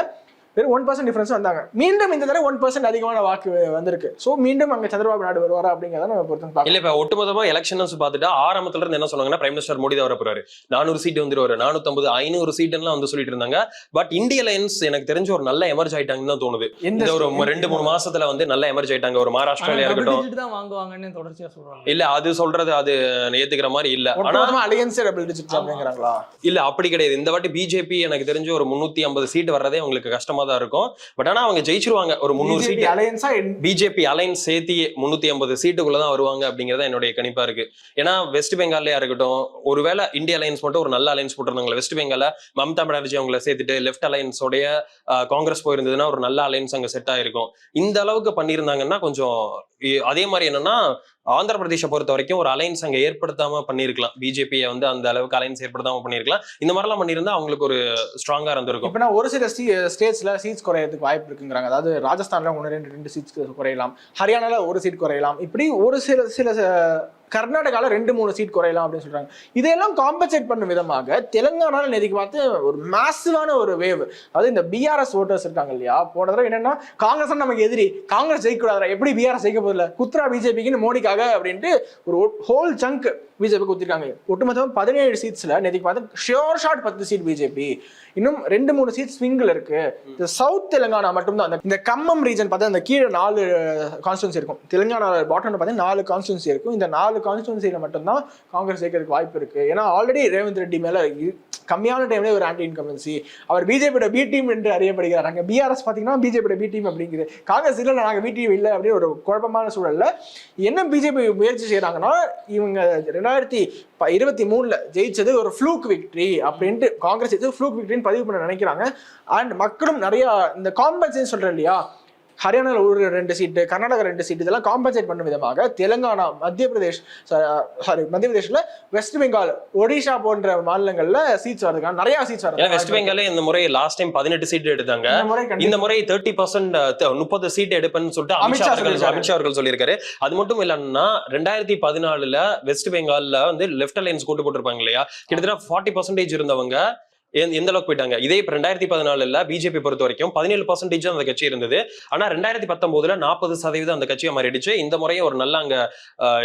வெறும் ஒன் பர்சன்ட் டிஃபரன்ஸ் வந்தாங்க. மீண்டும் இந்த தடவை ஒன் பர்சன்ட் அதிகமான வாக்கு வந்திருக்கு. ஸோ மீண்டும் அங்க சந்திரபாபு நாயுடு வருவாரா அப்படிங்கிறத நம்ம பொறுத்து
இல்ல இப்ப ஒட்டுமொத்தமா எலெக்ஷன்ஸ் பார்த்துட்டா ஆரம்பத்துல இருந்து என்ன சொன்னாங்கன்னா பிரைம் மினிஸ்டர் மோடி தான் வர போறாரு நானூறு சீட் வந்துருவாரு. நானூத்தம்பது ஐநூறு சீட் எல்லாம் வந்து சொல்லிட்டு இருந்தாங்க. பட் இந்திய லைன்ஸ் எனக்கு தெரிஞ்ச ஒரு நல்ல எமர்ஜ் ஆயிட்டாங்கன்னு தான் தோணுது. இந்த ஒரு ரெண்டு மூணு மாசத்துல வந்து நல்ல எமர்ஜ் ஆயிட்டாங்க. ஒரு மகாராஷ்டிராலயா இருக்கட்டும்.
தான் வாங்குவாங்கன்னு தொடர்ச்சியா சொல்றாங்க.
இல்ல அது சொல்றது அது ஏத்துக்கிற மாதிரி இல்ல. ஆனா
ஒட்டுமொத்தமா அலையன்ஸே டபுள் டிஜிட் அப்படிங்கிறாங்களா?
இல்ல அப்படி கிடையாது. இந்த வாட்டி பிஜேபி எனக்கு தெரிஞ்சு ஒரு முன்னூத்தி ஐம்பது சீட் வர்றதே உங்களுக்கு கஷ்டமா தான் இருக்கும். பட் ஆனா அவங்க ஜெயிச்சிருவாங்க. ஒரு முந்நூறு சீட்
அலையன்ஸா
பிஜேபி அலைன்ஸ் சேர்த்தி முன்னூத்தி ஐம்பது சீட்டுக்குள்ள தான் வருவாங்க அப்படிங்கறத என்னுடைய கணிப்பா இருக்கு. ஏன்னா வெஸ்ட் பெங்கால்லயா இருக்கட்டும் ஒருவேளை இந்திய அலைன்ஸ் மட்டும் ஒரு நல்ல அலைன்ஸ் போட்டிருந்தாங்க வெஸ்ட் பெங்கால மம்தா பானர்ஜி அவங்கள சேர்த்துட்டு லெஃப்ட் அலைன்ஸோடைய காங்கிரஸ் போயிருந்ததுன்னா ஒரு நல்ல அலைன்ஸ் அங்க செட் ஆயிருக்கும். இந்த அளவுக்கு பண்ணியிருந்தாங்கன்னா கொஞ்சம் அதே மாதிரி என்னன்னா ஆந்திர பிரதேச பொறுத்த வரைக்கும் ஒரு அலைன்ஸ் அங்கே ஏற்படுத்தாம பண்ணிருக்கலாம் பிஜேபியை வந்து அந்த அளவுக்கு அலைன்ஸ் ஏற்படுத்தாம பண்ணிருக்கலாம் இந்த மாதிரிலாம் பண்ணியிருந்தா அவங்களுக்கு ஒரு ஸ்ட்ராங்கா இருந்திருக்கும்.
இப்ப ஒரு சில ஸ்டேட்ஸ்ல சீட்ஸ் குறையறதுக்கு வாய்ப்பு இருக்குங்கிறாங்க. அதாவது ராஜஸ்தான்ல ஒன்று ரெண்டு ரெண்டு சீட்ஸ் குறையலாம். ஹரியானால ஒரு சீட் குறையலாம். இப்படி ஒரு சில சில கர்நாடகாவில் ரெண்டு மூணு சீட் குறையலாம் அப்படின்னு சொல்கிறாங்க இதையெல்லாம் காம்பன்சேட் பண்ணும் விதமாக தெலுங்கானால நேற்றுக்கு பார்த்து ஒரு மேசிவான ஒரு வேவ் அதாவது இந்த பிஆர்எஸ் ஓட்டர்ஸ் இருக்காங்க இல்லையா? போன தடவை என்னன்னா காங்கிரஸ் நமக்கு எதிரி. காங்கிரஸ் ஜெயிக்க கூடாது எப்படி பிஆர்எஸ் ஜெயிக்க போதில்ல குத்ரா பிஜேபிக்குன்னு மோடிக்காக அப்படின்ட்டு ஒரு ஹோல் சங்க் பிஜேபி குத்திருக்காங்க. ஒட்டுமொத்தம் பதினேழு சீட்ஸில் நேற்றுக்கு பார்த்து ஷியோர் ஷாட் பத்து சீட் பிஜேபி இன்னும் ரெண்டு மூணு சீட் ஸ்விங்கில் இருக்கு. இந்த சவுத் தெலுங்கானா மட்டும்தான். அந்த இந்த கம்மம் ரீஜன் பார்த்தா அந்த கீழே நாலு கான்ஸ்டுவன்சி இருக்கும். தெலுங்கானா பாட்டம் பார்த்தீங்கன்னா நாலு கான்ஸ்டுவன்சி இருக்கும். இந்த நாலு கான்ஸ்டுவன்சியில் மட்டும்தான் காங்கிரஸ் ஜெயிக்கிறதுக்கு வாய்ப்பு இருக்கு. ஏன்னா ஆல்ரெடி ரேவந்த் ரெட்டி மேல கம்மியான டைம்ல ஒரு ஆன்டி இன்கம்பன்சி அவர் பிஜேபியோட பி டீம் என்று அறியப்படுகிறார். அங்கே பிஆர்எஸ் பார்த்தீங்கன்னா பிஜேபியோட பி டீம் அப்படிங்கிறது காங்கிரஸ் இல்லை நாங்கள் பி டீம் இல்லை அப்படின்னு ஒரு குழப்பமான சூழலில் என்ன பிஜேபி முயற்சி செய்கிறாங்கன்னா இவங்க ரெண்டாயிரத்தி ப- இருபத்தி மூணில் ஜெயிச்சது ஒரு ஃப்ளூக் விக்டரி அப்படின்ட்டு காங்கிரஸ் ஜெயிச்சது ஃப்ளூக் விக்டரின்னு பதிவு பண்ண நினைக்கிறாங்க. அண்ட் மக்களும் நிறையா இந்த காம்பன்சேஷன் சொல்கிறேன் இல்லையா? ஹரியானாவில் ஒரு ரெண்டு சீட்டு கர்நாடகா ரெண்டு சீட்டு இதெல்லாம் காம்பன்சேட் பண்ணும் விதமாக தெலுங்கானா மத்திய பிரதேஷ் சாரி மத்திய பிரதேஷ்ல வெஸ்ட் பெங்கால் ஒடிஷா போன்ற மாநிலங்கள்ல சீட்ஸ் வரதுக்கான நிறைய சீட்ஸ்
ஏன்னா வெஸ்ட்
வருது
பெங்காலே இந்த முறை லாஸ்ட் டைம் பதினெட்டு சீட் எடுத்தாங்க.
இந்த முறை
தேர்ட்டி பர்சன்ட் முப்பது சீட் எடுப்பேன்னு சொல்லிட்டு அமித்ஷா
அமித்ஷா
அவர்கள்
சொல்லியிருக்காரு.
அமித்ஷா அவர்கள் சொல்லியிருக்காரு. அது மட்டும் இல்லைன்னா ரெண்டாயிரத்தி பதினாலுல வெஸ்ட் பெங்கால்ல வந்து லெஃப்ட் அலைன்ஸ் கூட்டு போட்டிருப்பாங்க இல்லையா? கிட்டத்தட்ட ஃபார்ட்டி பர்சன்டேஜ் இருந்தவங்க எந்த அளவுக்கு போயிட்டாங்க? இதே இப்ப ரெண்டாயிரத்தி பதினாலுல பிஜேபி பொறுத்த வரைக்கும் பதினேழு பர்சன்டேஜ் அந்த கட்சி இருந்தது. ஆனா ரெண்டாயிரத்தி பத்தொன்பதுல நாற்பது சதவீதம் அந்த கட்சியை மாறிடுச்சு. இந்த முறையும் ஒரு நல்ல அங்க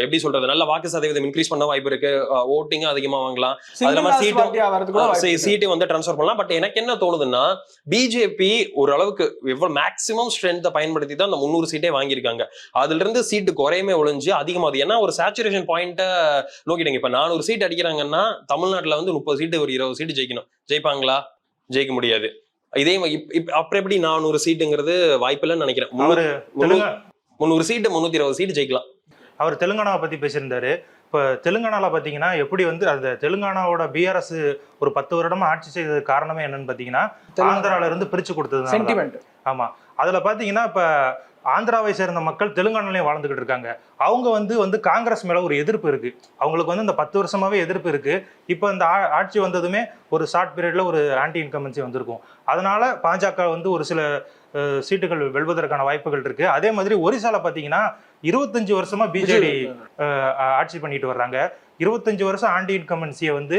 எப்படி சொல்றது? நல்ல வாக்கு சதவீதம் இன்க்ரீஸ் பண்ண வாய்ப்பு இருக்கு. ஓட்டிங்கும் அதிகமா வாங்கலாம்.
Single
அது நம்ம
class
சீட்டும்
party ஆவறதுக்கு கூட வாய்ப்பு இருக்கு.
சீட்டு வந்து ட்ரான்ஸ்ஃபர் பண்ணலாம். பட் எனக்கு என்ன தோணுதுன்னா பிஜேபி ஓரளவுக்கு எவ்வளவு மேக்ஸிமம் ஸ்ட்ரென்த்தை பயன்படுத்தி தான் அந்த முந்நூறு சீட்டே வாங்கியிருக்காங்க. அதுல இருந்து சீட்டு குறையுமே ஒழிஞ்சு அதிகமாகுது ஏன்னா ஒரு சேச்சுரேஷன் பாயிண்ட்டை நோக்கிட்டாங்க. இப்ப நானூறு சீட் அடிக்கிறாங்கன்னா தமிழ்நாட்டுல வந்து முப்பது சீட்டு ஒரு இருபது சீட்டு ஜெயிக்கணும். ஜெயிப்பாங்களா? ஜெயிக்க முடியாது. இதே அப்புறம் எப்படி நானூறு சீட்டுங்கிறது வாய்ப்பில்லைன்னு நினைக்கிறேன்.
அவரு தெலுங்கா
முந்நூறு சீட்டு முந்நூத்தி இருபது சீட்டு ஜெயிக்கலாம்.
அவர் தெலுங்கானாவை பத்தி பேசியிருந்தாரு. இப்போ தெலுங்கானால பார்த்தீங்கன்னா எப்படி வந்து அந்த தெலுங்கானாவோட பிஆர்எஸ் ஒரு பத்து வருடமா ஆட்சி செய்தது காரணமே என்னன்னு பார்த்தீங்கன்னா. ஆந்திரால இருந்து பிரிச்சு கொடுத்தது
சென்டிமெண்ட்
ஆமா. அதுல பாத்தீங்கன்னா இப்ப ஆந்திராவை சேர்ந்த மக்கள் தெலுங்கானாலையும் வாழ்ந்துகிட்டு இருக்காங்க. அவங்க வந்து வந்து காங்கிரஸ் மேல ஒரு எதிர்ப்பு இருக்கு. அவங்களுக்கு வந்து இந்த பத்து வருஷமாவே எதிர்ப்பு இருக்கு. இப்போ இந்த ஆட்சி வந்ததுமே ஒரு ஷார்ட் பீரியட்ல ஒரு ஆன்டி இன்கம்பன்சி வந்திருக்கும். அதனால பாஜக வந்து ஒரு சில சீட்டுகள் வெல்வதற்கான வாய்ப்புகள் இருக்கு. அதே மாதிரி ஒரிசால பாத்தீங்கன்னா இருபத்தஞ்சு வருஷமா பிஜேடி ஆட்சி பண்ணிட்டு வர்றாங்க. இருபத்தஞ்சு வருஷம் ஆன்டி இன்கம்பன்சியை வந்து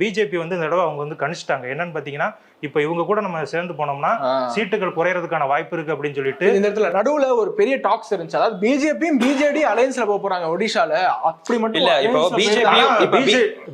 பிஜேபி வந்து இந்த தடவை அவங்க வந்து கணிச்சிட்டாங்க. என்னன்னு பாத்தீங்கன்னா இப்போ இவங்க கூட நம்ம சேர்ந்து போனோம்னா சீட்டுகள் குறையறதுக்கான வாய்ப்பு இருக்கு அப்படின்னு சொல்லிட்டு
இந்த இடத்துல நடுவுல ஒரு பெரிய டாக்ஸ் இருந்துச்சு. அதாவது பிஜேபியும் பிஜேடி அலையன்ஸ்ல போக போறாங்க ஒடிஷால. அப்படி மட்டும்
இல்ல, இப்போ. இப்ப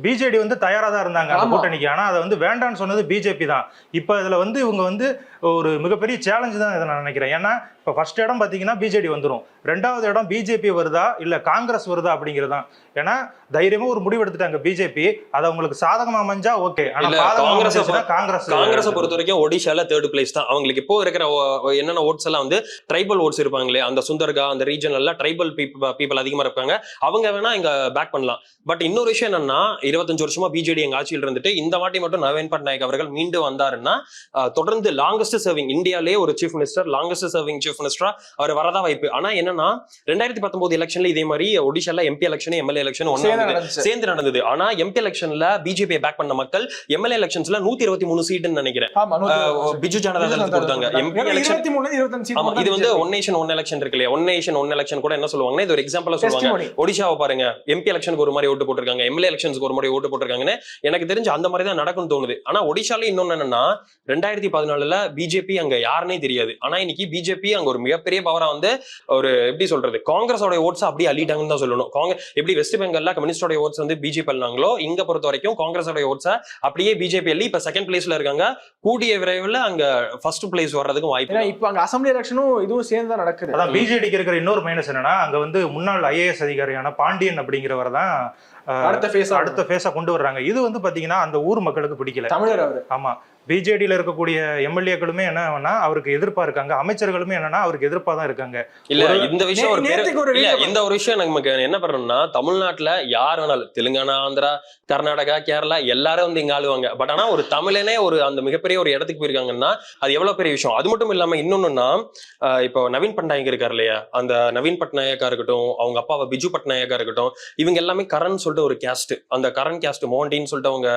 பிஜேடி வந்து தயாரா தான் இருந்தாங்க அந்த. கூட்டணிக்கு. ஆனா அதை வந்து வேண்டாம்னு சொன்னது பிஜேபி தான். இப்போ இதுல வந்து இவங்க வந்து ஒரு மிகப்பெரிய சேலஞ்சு தான் இதை நான் நினைக்கிறேன். ஏன்னா இப்போ ஃபர்ஸ்ட் இடம் பாத்தீங்கன்னா பிஜேடி வந்துரும். ரெண்டாவது இடம் பிஜேபி வருதா? இல்ல காங்கிரஸ் வருதா அப்படிங்கிறது தான். ஏன்னா தைரியமா ஒரு முடிவு எடுத்துட்டாங்க பிஜேபி அது அவங்களுக்கு சாதகமா அமைஞ்சா ஓகே ஆனா
காங்கிரஸை
காங்கிரஸ்
காங்கிரஸை பொறுத்த வரைக்கும் ஒடிஷால தேர்ட் பிளேஸ் தான். அவங்களுக்கு இப்போ இருக்கிற என்னென்ன ஓட்ஸ் எல்லாம் வந்து ட்ரைபல் ஓட்ஸ் இருப்பாங்களே அந்த சுந்தர்கா அந்த ரீஜன்ல ட்ரைபல் பீப்புள் அதிகமா இருப்பாங்க. அவங்க வேணா இங்க பேக் பண்ணலாம். பட் இன்னொரு விஷயம் என்னன்னா இருபத்தஞ்சு வருஷமா பிஜேடி எங்க ஆட்சியில் இருந்துட்டு இந்த வாட்டி மட்டும் நவீன் பட்நாயக் அவர்கள் மீண்டும் வந்தாருன்னா தொடர்ந்து லாங்கஸ்ட் சர்விங் இந்தியாலே ஒரு chief minister longest serving chief மினிஸ்டரா அவர் வரதா வாய்ப்பு. ஆனா என்னன்னா ரெண்டாயிரத்தி பத்தொன்பது எலெக்ஷன்ல இதே மாதிரி ஒடிஷால எம்பி எலெக்ஷன் எம்எல்ஏ எலெக்ஷன் ஒன்னா. சேர்ந்து நடந்தது. ஆனா எம்பி எலெக்ஷன்ல பிஜேபி பேக் பண்ண மக்கள் எம்எல்ஏ எலெக்ஷன்ஸ்ல நூத்தி இருபத்தி மூணு சீட்டுன்னு நினைக்கிறேன். பிஜு ஜனதா தளத்துக்கு கொடுத்தாங்க. எம்பி எலெக்ஷன் ஆமா இது வந்து. ஒன் நேஷன் ஒன் எலெக்ஷன் இருக்கு இல்லையா? ஒன் நேஷன் ஒன் எலெக்ஷன் கூட என்ன சொல்லுவாங்கன்னா இது ஒரு எக்ஸாம்பிளா சொல்லுவாங்க. ஒடிஷாவை பாருங்க. எம்பி எலெக்ஷனுக்கு ஒரு மாதிரி ஓட்டு போட்டிருக்காங்க. எம்எல்ஏ எலெக்ஷனுக்கு ஒரு மாதிரி ஓட்டு போட்டிருக்காங்கன்னு எனக்கு தெரிஞ்சு அந்த மாதிரி தான் நடக்கும்னு தோணுது. ஆனா ஒடிஷால இன்னொன்னு என்னன்னா ரெண்டாயிரத்தி பதினாலுல பிஜேபி அங்க யாருன்னே தெரியாது. ஆனா இன்னைக்கு பிஜேபி அங்க ஒரு மிகப்பெரிய பவரா வந்து ஒரு எப்படி சொல்றது காங்கிரஸோட ஓட்ஸ் அப்படியே அள்ளிட்டாங்கன்னு தான் சொல்லணும். காங்கிரஸ் எப்படி வெஸ்ட் பெங்கால்ல கம்யூனிஸ்டோட ஓட்ஸ் வந்து பிஜேபி அள்ளினாங்களோ இங்க பொறுத்த வரைக்கும் காங்கிரஸோட ஓட்ஸை அப்படியே பிஜேபி அள்ளி இப்ப செகண்ட் பிளேஸ்ல இருக்காங்க. கூடிய விரைவில் அங்க ஃபர்ஸ்ட் பிளேஸ் வர்றதுக்கும் வாய்ப்பு.
இப்ப அங்க அசம்பிளி எலெக்ஷனும் இதுவும் சேர்ந்து தான் நடக்குது.
அதான் பிஜேடிக்கு இருக்கிற இன்னொரு மைனஸ் என்னன்னா அங்க வந்து முன்னாள் ஐஏஎஸ் அதிகாரியான பாண்டியன் அப்படிங்கிறவர் தான்
அடுத்த ஃபேஸ்
அடுத்த ஃபேஸா கொண்டு வர்றாங்க. இது வந்து பாத்தீங்கன்னா அந்த ஊர் மக்களுக்கு பிடிக்கல.
தமிழர் அவரு.
ஆமா. பிஜேடியில இருக்கக்கூடிய எம்எல்ஏக்களுமே என்னன்னா அவருக்கு எதிர்ப்பா இருக்காங்க. அமைச்சர்களுமே என்னன்னா அவருக்கு எதிர்ப்பா தான் இருக்காங்க.
இல்ல இந்த விஷயம் ஒரு இந்த ஒரு விஷயம் நமக்கு என்ன பண்ணணும்னா தமிழ்நாட்டுல யார் வேணாலும் தெலுங்கானா ஆந்திரா கர்நாடகா கேரளா எல்லாரும் வந்து இங்க ஆளுவாங்க. பட் ஆனா ஒரு தமிழனே ஒரு அந்த மிகப்பெரிய ஒரு இடத்துக்கு போயிருக்காங்கன்னா அது எவ்வளவு பெரிய விஷயம்? அது மட்டும் இல்லாம இன்னொன்னுன்னா இப்போ நவீன் பட்நாயக் இருக்கார் இல்லையா? அந்த நவீன் பட்நாயக்கா இருக்கட்டும் அவங்க அப்பாவை பிஜு பட்நாயக்கா இருக்கட்டும் இவங்க எல்லாமே கரண் சொல்லிட்டு ஒரு கேஸ்ட் அந்த கரண் கேஸ்ட் மோண்டின்னு சொல்லிட்டு அவங்க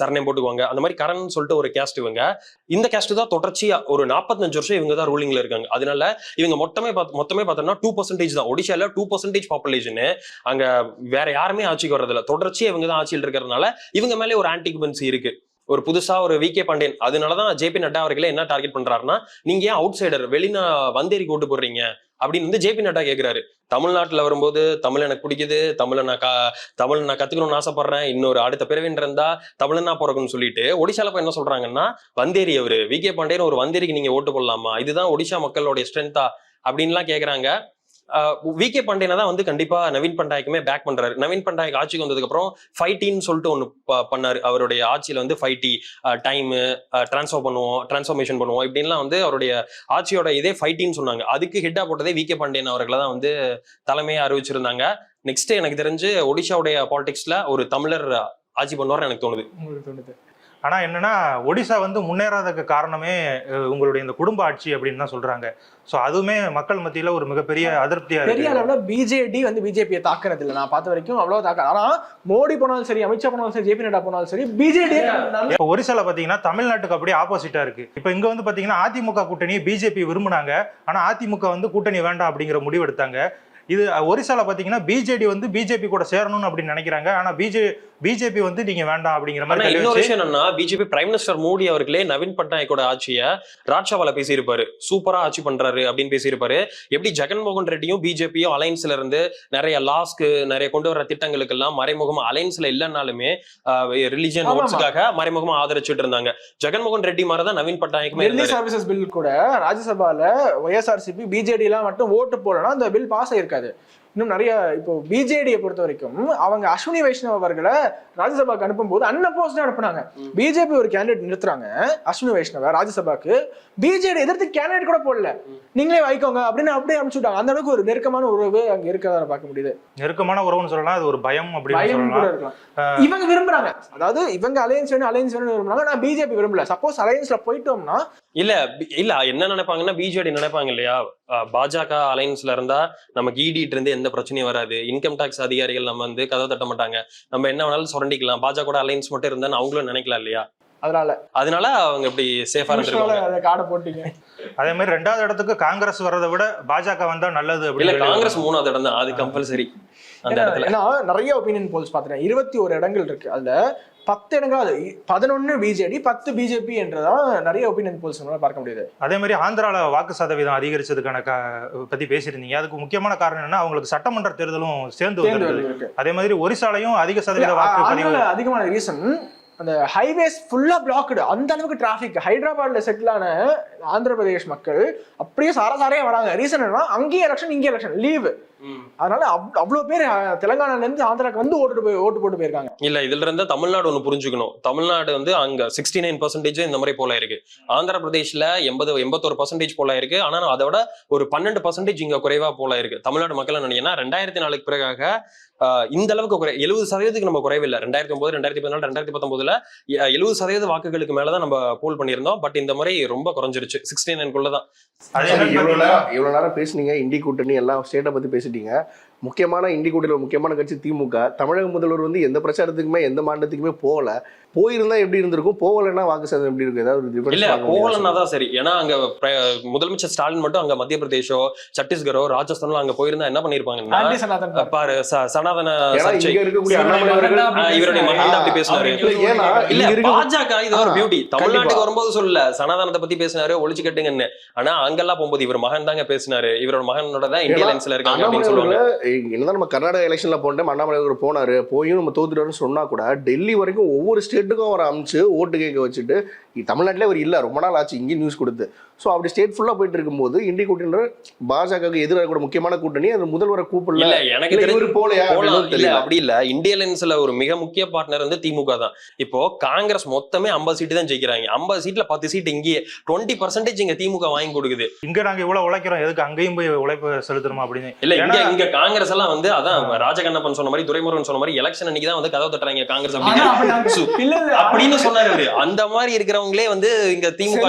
சரணம் போட்டுக்குவாங்க. அந்த மாதிரி கரண் சொல்லிட்டு ஒரு கேஸ்ட் இவங்க. இந்த கேஸ்ட் தான் தொடர்ச்சியா ஒரு நாற்பத்தஞ்சு வருஷம் இவங்க தான் ரூலிங்ல இருக்காங்க. அதனால இவங்க மொத்தமே பார்த்து- மொத்தமே பார்த்தோம்னா டூ பர்சன்டேஜ் தான். ஒடிஷால டூ பர்சன்டேஜ் பாப்புலேஷன் அங்க வேற யாருமே ஆட்சிக்கு வர்றதில்ல. தொடர்ச்சியா இவங்க தான் ஆட்சியில் இருக்கிறதுனால இவங்க மேலே ஒரு ஆன்டிகுபன்சி இருக்கு. ஒரு புதுசா ஒரு வி கே பாண்டியன். அதனாலதான் ஜேபி நட்டா அவர்களே என்ன டார்கெட் பண்றாருன்னா நீங்க ஏன் அவுட் சைடர் வெளிநா வந்தேரி கூட்டு போடுறீங்க? அப்படின்னு வந்து ஜேபி நட்டா கேட்கிறாரு தமிழ்நாட்டில் வரும்போது தமிழ் எனக்கு பிடிக்குது தமிழை நான் கா தமிழ் நான் கத்துக்கணும்னு ஆசைப்படுறேன் இன்னொரு அடுத்த பிறவின் இருந்தா தமிழனா பிறகுன்னு சொல்லிட்டு ஒடிசால போய் என்ன சொல்றாங்கன்னா வந்தேரி அவரு வி கே பாண்டியன் ஒரு வந்தேரிக்கு நீங்க ஓட்டு போடலாமா? இதுதான் ஒடிஷா மக்களுடைய ஸ்ட்ரென்த்தா அப்படின்லாம் கேட்குறாங்க வி கே பாண்டியனை தான் வந்து கண்டிப்பா நவீன் பண்டாயக்குமே பேக் பண்றாரு. நவீன் பண்டாயக் ஆட்சிக்கு வந்ததுக்கு அப்புறம் ஃபைட்டின்னு சொல்லிட்டு ஒன்று பண்ணாரு. அவருடைய ஆட்சியில வந்து ஃபைட்டி டைம் டிரான்ஸ்ஃபர் பண்ணுவோம் டிரான்ஸ்ஃபர்மேஷன் பண்ணுவோம். இப்படின்லாம் வந்து அவருடைய ஆட்சியோட இதே ஃபைட்டின்னு சொன்னாங்க. அதுக்கு ஹிட்டா போட்டதே வி கே பாண்டியன் அவர்களை தான் வந்து தலைமையை அறிவிச்சிருந்தாங்க. நெக்ஸ்ட் எனக்கு தெரிஞ்சு ஒடிஷாவுடைய பாலிடிக்ஸ்ல ஒரு தமிழர் ஆட்சி பண்ணுவார்னு எனக்கு தோணுது.
உங்களுக்கு தோணுது
ஆனா என்னன்னா ஒடிசா வந்து முன்னேறாததுக்கு காரணமே உங்களுடைய இந்த குடும்ப ஆட்சி அப்படின்னு தான் சொல்றாங்க. ஸோ அதுவுமே மக்கள் மத்தியில ஒரு மிகப்பெரிய அதிருப்தியா
பெரிய அளவுல பிஜேடி வந்து பிஜேபியை தாக்குறது இல்ல நான் பார்த்த வரைக்கும் அவ்வளவு தாக்க ஆனா மோடி போனாலும் சரி அமித்ஷா போனாலும் சரி ஜேபி நட்டா போனாலும் சரி பிஜேடி
இப்போ ஒரிசால பாத்தீங்கன்னா தமிழ்நாட்டுக்கு அப்படியே ஆப்போசிட்டா இருக்கு. இப்போ இங்க வந்து பாத்தீங்கன்னா அதிமுக கூட்டணி பிஜேபி விரும்புனாங்க. ஆனா அதிமுக வந்து கூட்டணி வேண்டாம் அப்படிங்கிற முடிவு எடுத்தாங்க இது அஹ், ஒரிசால பாத்தீங்கன்னா பிஜேடி வந்து பிஜேபி கூட சேரணும்னு அப்படின்னு நினைக்கிறாங்க. ஆனா பிஜே பிஜேபி வந்து நீங்க வேண்டாம் அப்படிங்கிற மாதிரி
இன்னொரு விஷயம் என்னன்னா பிஜேபி பிரைம் மினிஸ்டர் மோடி அவர்களே நவீன் பட்நாயக்கோட ஆட்சியை ராஜ்சபால பேசியிருப்பாரு. சூப்பரா ஆட்சி பண்றாரு அப்படின்னு பேசியிருப்பாரு. எப்படி ஜெகன்மோகன் ரெட்டியும் பிஜேபியும் அலைன்ஸ்ல இருந்து நிறைய லாஸ்க்கு நிறைய கொண்டு வர திட்டங்களுக்கு எல்லாம் மறைமுகமா அலைன்ஸ்ல இல்லைனாலுமே ரிலிஜியன். ஓட்ஸுக்காக மறைமுகமா ஆதரிச்சுட்டு இருந்தாங்க. ஜெகன்மோகன் ரெட்டி மாதிரி தான் நவீன் பட்நாயக்குமே
சர்வீசஸ் பில் கூட ராஜ்யசபால ஒய்எஸ்ஆர்சிபி பிஜேடி எல்லாம் மட்டும் ஓட்டு போடலன்னா அந்த பில் பாஸ் ஆயிருக்காது. இன்னும் நிறைய இப்போ பிஜேடியை பொறுத்த வரைக்கும் அவங்க அஸ்வினி வைஷ்ணவ் அவர்களை ராஜ்யசபாக்கு அனுப்பும்போது அன்அப்போஸ்டா அனுப்புனாங்க. பிஜேபி ஒரு கேண்டிடேட் நிறுத்துறாங்க. அஸ்வினி வைஷ்ணவ ராஜ்யசபாக்கு. பிஜேடி எதிர்த்து கேண்டிடேட் கூட போடல. நீங்களே வைக்கோங்க அப்படின்னு அப்படியே அனுப்பிச்சு விட்டாங்க. அந்த அளவுக்கு ஒரு நெருக்கமான உறவு அங்க இருக்கிறத பார்க்க முடியுது.
நெருக்கமான உறவுன்னு சொல்லலாம். அது ஒரு பயம் அப்படின்னு
பயம் கூட இருக்கலாம். இவங்க விரும்புறாங்க. அதாவது இவங்க அலையன்ஸ் வேணும் அலையன்ஸ் வேணும் விரும்புறாங்க. நான் பிஜேபி விரும்பல. சப்போஸ் அலையன்ஸ்ல போயிட்டோம்னா
இல்ல இல்ல என்ன நினைப்பாங்கன்னா பிஜேடி நினைப்பாங்க இல்லையா? பாஜக அலைன்ஸ்ல இருந்தா நமக்கு ஈடிட்டு இருந்து எந்த பிரச்சனையும் வராது. இன்கம் டாக்ஸ் அதிகாரிகள் நம்ம வந்து கதவை தட்ட மாட்டாங்க. நம்ம என்ன வேணாலும் சுரண்டிக்கலாம். பாஜக அலைன்ஸ் மட்டும் இருந்தா அவங்களும் நினைக்கலாம் இல்லையா?
அதனால.
அதனால அவங்க இப்படி சேஃபா இருந்திருக்காங்க
அதை காடை போட்டீங்க.
அதே மாதிரி ரெண்டாவது இடத்துக்கு காங்கிரஸ் வர்றதை விட பாஜக வந்தா நல்லது
இல்ல
அப்படின்னு
காங்கிரஸ் மூணாவது இடம் தான். அது கம்பல்சரி அந்த
ஏன்னா-
இடத்துல.
ஏன்னா நிறைய ஒப்பீனியன் போல்ஸ் பார்த்துட்டேன். இருபத்தி ஒரு இடங்கள் இருக்கு. அதுல பத்து இடங்கள் அது பதினொன்னு பிஜேடி பத்து பிஜேபி என்றதான் நிறைய ஒப்பீனியன் போல்ஸ் பார்க்க முடியுது.
அதே மாதிரி ஆந்திரால வாக்கு சதவீதம் அதிகரிச்சதுக்கான கா பத்தி பேசியிருந்தீங்க. அதுக்கு முக்கியமான காரணம் என்னன்னா அவங்களுக்கு சட்டமன்ற தேர்தலும் சேர்ந்து அதே மாதிரி ஒரிசாலையும் அதிக சதவீத வாக்கு
அதிகமான ரீசன் அந்த ஹைவேஸ் ஃபுல்லா பிளாக்டு அந்த அளவுக்கு டிராபிக் ஹைதராபாத்ல செட்டில் ஆன ஆந்திர பிரதேஷ் மக்கள் அப்படியே சாரசாரையா வராங்க. ரீசன் என்னன்னா அங்கேயே எலெக்ஷன் இங்கே எலெக்ஷன் லீவு அதனால அவ்- அவ்வளவு பேர் தெலுங்கானால இருந்து ஆந்திராக்கு வந்து ஓட்டு போய் ஓட்டு போட்டு போயிருக்காங்க.
இல்ல இதுல இருந்தா தமிழ்நாடு ஒண்ணு புரிஞ்சுக்கணும். தமிழ்நாடு வந்து அங்க சிக்ஸ்டி நைன் பர்சன்டேஜ் இந்த மாதிரி போல இருக்கு. ஆந்திர பிரதேஷ்ல எண்பது எண்பத்தொரு பர்சன்டேஜ் போல இருக்கு. ஆனா அதை விட ஒரு பன்னெண்டு பர்சன்டேஜ் இங்க குறைவா போல இருக்கு. தமிழ்நாடு மக்கள் நினைக்கிறேன்னா ரெண்டாயிரத்தி நாலுக்கு பிறகாக இந்த அளவுக்கு குறை எழுபது சதவீதத்துக்கு நம்ம குறைவில்லை. ரெண்டாயிரத்தி ஒன்பது ரெண்டாயிரத்தி பதினாலு ரெண்டாயிரத்தி பத்தொன்பதுல எழுபது சதவீத வாக்குகளுக்கு மேலதான் நம்ம போல் பண்ணியிருந்தோம். பட் இந்த முறை ரொம்ப குறைஞ்சிருச்சு. சிக்ஸ்டி
மாதிரி
இவ்வளவு
பாத்தீங்கன்னா-
நேரம் இவ்வளவு நேரம் பேசுனீங்க. இண்டி கூட்டணி எல்லாம் ஸ்டேட்டை பத்தி பேசிட்டீங்க. முக்கியமான இண்டி கூட்டணியில் முக்கியமான கட்சி திமுக. தமிழக முதல்வர் வந்து எந்த பிரச்சாரத்துக்குமே எந்த மாநிலத்துக்குமே போகல. போயிருந்தா எப்படி இருந்திருக்கும்? போகலைன்னா வாக்கு சதவீதம் எப்படி இருக்கும்? ஏதாவது
இல்ல? போகலன்னா தான் சரி. ஏன்னா அங்க முதலமைச்சர் ஸ்டாலின் மட்டும் அங்க மத்திய பிரதேஷோ சத்தீஸ்கரோ ராஜஸ்தானோ அங்க போயிருந்தா என்ன பண்ணிருப்பாங்கன்னா
ஆண்டி சனாதன் பார்ட்டி.
பாரு ச- சனாதன
இவருடைய மகன் அப்படி பேசினாரு.
இல்ல,
பாஜக இது ஒரு பியூட்டி. தமிழ்நாட்டுக்கு வரும்போது சொல்லல. சனாதனத்தை பத்தி பேசினாரு ஒழிச்சு கட்டுங்கன்னு. ஆனா அங்கெல்லாம் போகும்போது இவர் மகன் தாங்க பேசினாரு. இவரோட மகனோட தான் இந்திய லைன்ஸ்ல இருக்காங்க அப்படின்னு சொல்லுவாங்க.
என்னதான் நம்ம கர்நாடகா எலெக்ஷன்ல போன அண்ணாமலை போனாரு போயும் நம்ம தோத்துட்டோம்னு சொன்னா கூட டெல்லி வரைக்கும் ஒவ்வொரு ஸ்டேட்டுக்கும் அவர் அமிச்சு ஓட்டு கேட்க வச்சுட்டு இ- தமிழ்நாட்டிலே அவர் இல்ல ரொம்ப நாள் ஆச்சு இங்கேயும் நியூஸ் கொடுத்து. ஸோ அப்படி ஸ்டேட் ஃபுல்லா போயிட்டு இருக்கும்போது இண்டி கூட்டணி பாஜகவுக்கு எதிராக கூட முக்கியமான கூட்டணி அது முதல்வரை கூப்பிடல.
இல்ல எனக்கு
இவர் போலையா தெரியல.
அப்படி இல்ல. இந்திய லைன்ஸ்ல ஒரு மிக முக்கிய பார்ட்னர் வந்து திமுக தான். இப்போ காங்கிரஸ் மொத்தமே ஐம்பது சீட்டு தான் ஜெயிக்கிறாங்க. ஐம்பது சீட்ல பத்து சீட் இங்கேயே. டுவெண்ட்டி பர்சன்டேஜ் இங்க திமுக வாங்கி கொடுக்குது.
இங்க நாங்க இவ்வளவு உழைக்கிறோம். எதுக்கு அங்கேயும் போய் உழைப்பு செலுத்தணுமா அப்படின்னு.
இல்ல இங்க இங்க காங்கிரஸ் எல்லாம் வந்து அதான் ராஜகண்ணப்பன் சொன்ன மாதிரி துரைமுருகன் சொன்ன மாதிரி எலெக்ஷன் அன்னைக்கு தான் வந்து கதவு தட்டுறாங்க காங்கிரஸ் அப்படின்னு. சொன்னாரு அந்த மாதிரி இருக்கிறவங்களே வந்து இங்க திமுக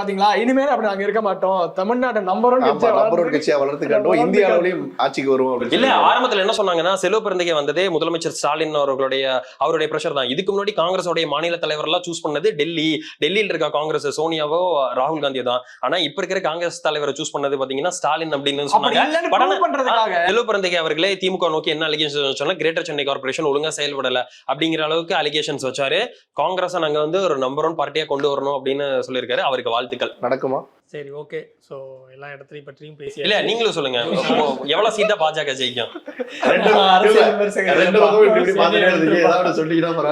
பாத்தீங்களா? இனிமேல் அப்படி நாங்க இருக்க மாட்டோம். தமிழ்நாடு நம்பர் ஒன்
ஆமா நம்பர் ஒரு கட்சியா வளர்த்து காட்டும் இந்திய அளவுலயும் ஆட்சிக்கு வருவோம்
இல்ல. ஆரம்பத்துல என்ன சொன்னாங்கன்னா செல்வ பிறந்தகை வந்ததே முதலமைச்சர் ஸ்டாலின் அவர்களுடைய அவருடைய பிரஷர் தான். இதுக்கு முன்னாடி காங்கிரஸோடைய மாநில தலைவர் எல்லாம் சூஸ் பண்ணது டெல்லி. டெல்லியில இருக்க காங்கிரஸ் சோனியாவோ ராகுல் காந்தியோ தான் ஆனா இப்ப இருக்கிற காங்கிரஸ் தலைவரை சூஸ் பண்ணது பாத்தீங்கன்னா ஸ்டாலின் அப்படின்னு
அப்படி
சொன்னாங்க செல்வ பிறந்தகை அவர்களே திமுக நோக்கி என்ன அலிகேஷன் சொன்னா கிரேட்டர் சென்னை கார்பரேஷன் ஒழுங்கா செயல்படல அப்படிங்கிற அளவுக்கு அலிகேஷன்ஸ் வச்சாரு. காங்கிரஸை நாங்க வந்து ஒரு நம்பர் ஒன் பார்ட்டியா கொண்டு வரணும் அப்படின்னு சொல்லியிருக்காரு. அவருக்கு வாழ்த்துக்கள்.
நடக்குமா?
சரி ஓகே ஸோ எல்லா இடத்துலையும் பற்றியும் பேசி
இல்ல நீங்களும் சொல்லுங்க. எவ்வளவு சீட்டா பாஜக ஜெயிக்கும்?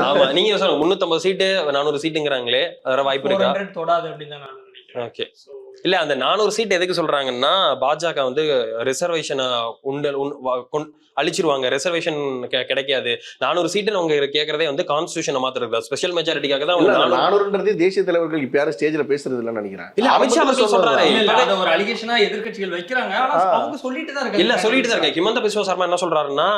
ஆமா நீங்க சொல்லுங்க. முன்னூத்தம்பது சீட்டு நானூறு சீட்டுங்கிறாங்களே அதோட வாய்ப்பு இருக்கா?
தொடாது அப்படின்னு தான் நான் நினைக்கிறேன்.
ஓகே இல்ல அந்த நானூறு சீட் எதுக்கு சொல்றாங்கன்னா பாஜக வந்து ரிசர்வேஷனை உண்டு உண்- வ- கொண்- அழிச்சிருவாங்க. ரிசர்வேஷன் கிடைக்காது. நானூறு சீட்டு அவங்க கேக்குறதே வந்து கான்ஸ்டியூஷனை மாத்துறது ஸ்பெஷல் மெஜாரிட்டிக்காக தான்
நானூறுன்றது தேசிய தலைவர்கள் இப்ப யாரும் ஸ்டேஜ்ல பேசுறது இல்லைன்னு நினைக்கிறேன்.
இல்ல அமித்ஷா சொல்றாரு.
ஒரு அலிகேஷனா எதிர்க்கட்சிகள் வைக்கிறாங்க. அவங்க சொல்லிட்டு தான் இருக்காங்க.
இல்ல சொல்லிட்டு தான் இருக்கேன் ஹிமந்த பிஸ்வ சர்மா என்ன சொல்றாருன்னா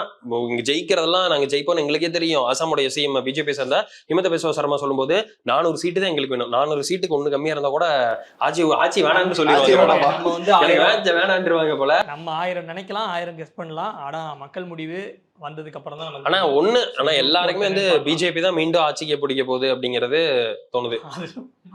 இங்க ஜெயிக்கிறதெல்லாம் நாங்க ஜெயிப்போம் எங்களுக்கே தெரியும். அசாமுடைய சிஎம் பிஜேபி சேர்ந்த. ஹிமந்த பிஸ்வ சர்மா சொல்லும்போது நானூறு சீட்டு தான் எங்களுக்கு வேணும். நானூறு சீட்டுக்கு ஒண்ணு கம்மியா இருந்தா கூட ஆட்சி ஆட்சி வேணாம்னு சொல்லிடுவாங்க.
நம்ம வந்து ஆயிரம்
வேணாம், வேணான்றுவாங்க போல.
நம்ம ஆயிரம் நினைக்கலாம் ஆயிரம் கெஸ் பண்ணலாம். ஆனா மக்கள் முடிவு வந்ததுக்கு அப்புறம் தான் நமக்கு
ஆனா ஒண்ணு ஆனா எல்லாருக்குமே வந்து பிஜேபி தான் மீண்டும் ஆட்சிக்கு பிடிக்க போகுது அப்படிங்கிறது தோணுது.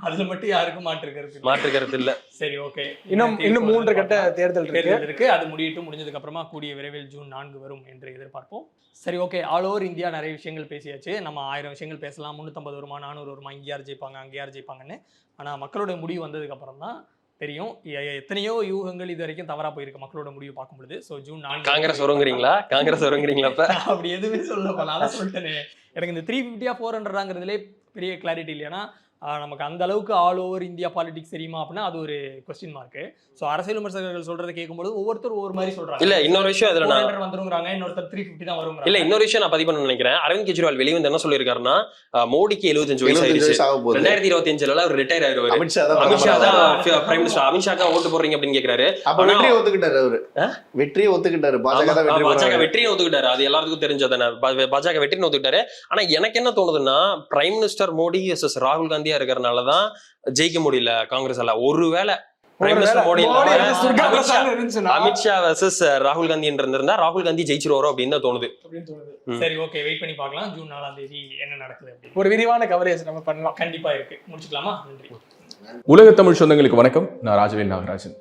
அதுல- மட்டும் யாருக்கும் மாற்று கருத்து
மாற்று கருத்து இல்ல.
சரி ஓகே
இன்னும் இன்னும் மூன்று கட்ட தேர்தல் இருக்கு.
தேர்தல் இருக்கு. அது முடியிட்டு முடிஞ்சதுக்கு அப்புறமா கூடிய விரைவில் ஜூன் நான்கு வரும் என்று எதிர்பார்ப்போம். சரி ஓகே ஆல் ஓவர் இந்தியா நிறைய விஷயங்கள் பேசியாச்சு. நம்ம ஆயிரம் விஷயங்கள் பேசலாம். முந்நூற்றம்பது வருமா நானூறு வருமா இங்கே யார் ஜெயிப்பாங்க அங்கே யார் ஜெயிப்பாங்கன்னு. ஆனால் மக்களோட முடிவு வந்ததுக்கு அப்புறம் தான் தெரியும். எத்தனையோ யூகங்கள் இது வரைக்கும் தவறா போயிருக்கு மக்களோட முடிவு பார்க்கும் பொழுது ஸோ ஜூன் நான்கு
காங்கிரஸ் வருங்கிறீங்களா காங்கிரஸ் வருங்கிறீங்களா
அப்படி எதுவுமே சொல்ல நான் சொல்லிட்டேனே. எனக்கு இந்த த்ரீ ஃபிஃப்டியா ஃபோர் ஹண்ட்ரடாங்கிறதுலே பெரிய கிளாரிட்டி இல்லைன்னா நமக்கு அந்த அளவுக்கு ஆல் ஓவர் இந்தியா பாலிடிக்ஸ் தெரியுமா அப்படின்னா அது ஒரு கொஸ்டின் மார்க் ஸோ அரசியல் விமர்சகர்கள் சொல்றதை கேட்கும்போது ஒவ்வொருத்தர் ஒவ்வொரு மாதிரி சொல்றாங்க.
இல்ல இன்னொரு விஷயம் இதுல நான்
400 வந்துருங்கிறாங்க இன்னொருத்தர் த்ரீ ஃபிஃப்டி தான் வரும்
இல்ல இன்னொரு விஷயம் நான் பதிவு பண்ண நினைக்கிறேன். அரவிந்த் கெஜ்ரிவால் வெளியே வந்து என்ன சொல்லியிருக்காருன்னா மோடிக்கு எழுபத்தஞ்சு வயசு
75
ஆயிடுச்சு.
வயசு ஆக போகுது
ரெண்டாயிரத்தி இருபத்தி அஞ்சுல அவர் ரிட்டையர் ஆயிருவாரு.
அமித்ஷா தான்
அமித்ஷா தான்
பிரதமர்.
பிரைம் மினிஸ்டர் அமித்ஷா தான் ஓட்டு போடுறீங்க அப்படின்னு கேக்குறாரு.
அப்ப வெற்றியை ஒத்துக்கிட்டாரு அவரு? வெற்றியை ஒத்துக்கிட்டாரு. பாஜக தான் வெற்றி
பாஜக
பெறுவாங்க.
வெற்றியை ஒத்துக்கிட்டாரு. அது எல்லாத்துக்கும் தெரிஞ்சதானே பாஜக வெற்றின்னு ஒத்துக்கிட்டாரு. ஆனா எனக்கு என்ன தோணுதுன்னா பிரைம் மினிஸ்டர் மோடி எஸ் ராகுல் காந்தியா இருக்கிறனாலதான் ஜெயிக்க முடியல காங்கிரஸ் ஒருவேளை
வந்து துர்கா
அமித்ஷா- வர்சஸ் ராகுல் காந்தி இருந்திருந்தா ராகுல் காந்தி ஜெயிச்சிருவாரோ அப்படின்னு தான் தோணுது.
சரி ஓகே வெயிட் பண்ணி பார்க்கலாம். ஜூன் நாலாம் தேதி என்ன நடக்குது
ஒரு விரிவான கவரேஜ் நம்ம பண்ணலாம்.
கண்டிப்பா இருக்கு. முடிச்சுக்கலாமா? நன்றி.
உலக தமிழ் சொந்தங்களுக்கு வணக்கம். நான் ராஜவேல் நாகராஜன்.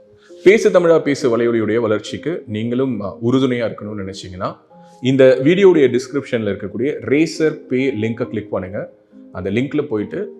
பேசு தமிழா பேசு வலையொலியுடைய வளர்ச்சிக்கு நீங்களும் உறுதுணையா இருக்கணும்னு நினைச்சீங்கன்னா இந்த வீடியோடைய டிஸ்கிரிப்ஷன்ல இருக்கக்கூடிய ரேசர் பே லிங்கை கிளிக் பண்ணுங்க. அந்த லிங்க்ல போயிட்டு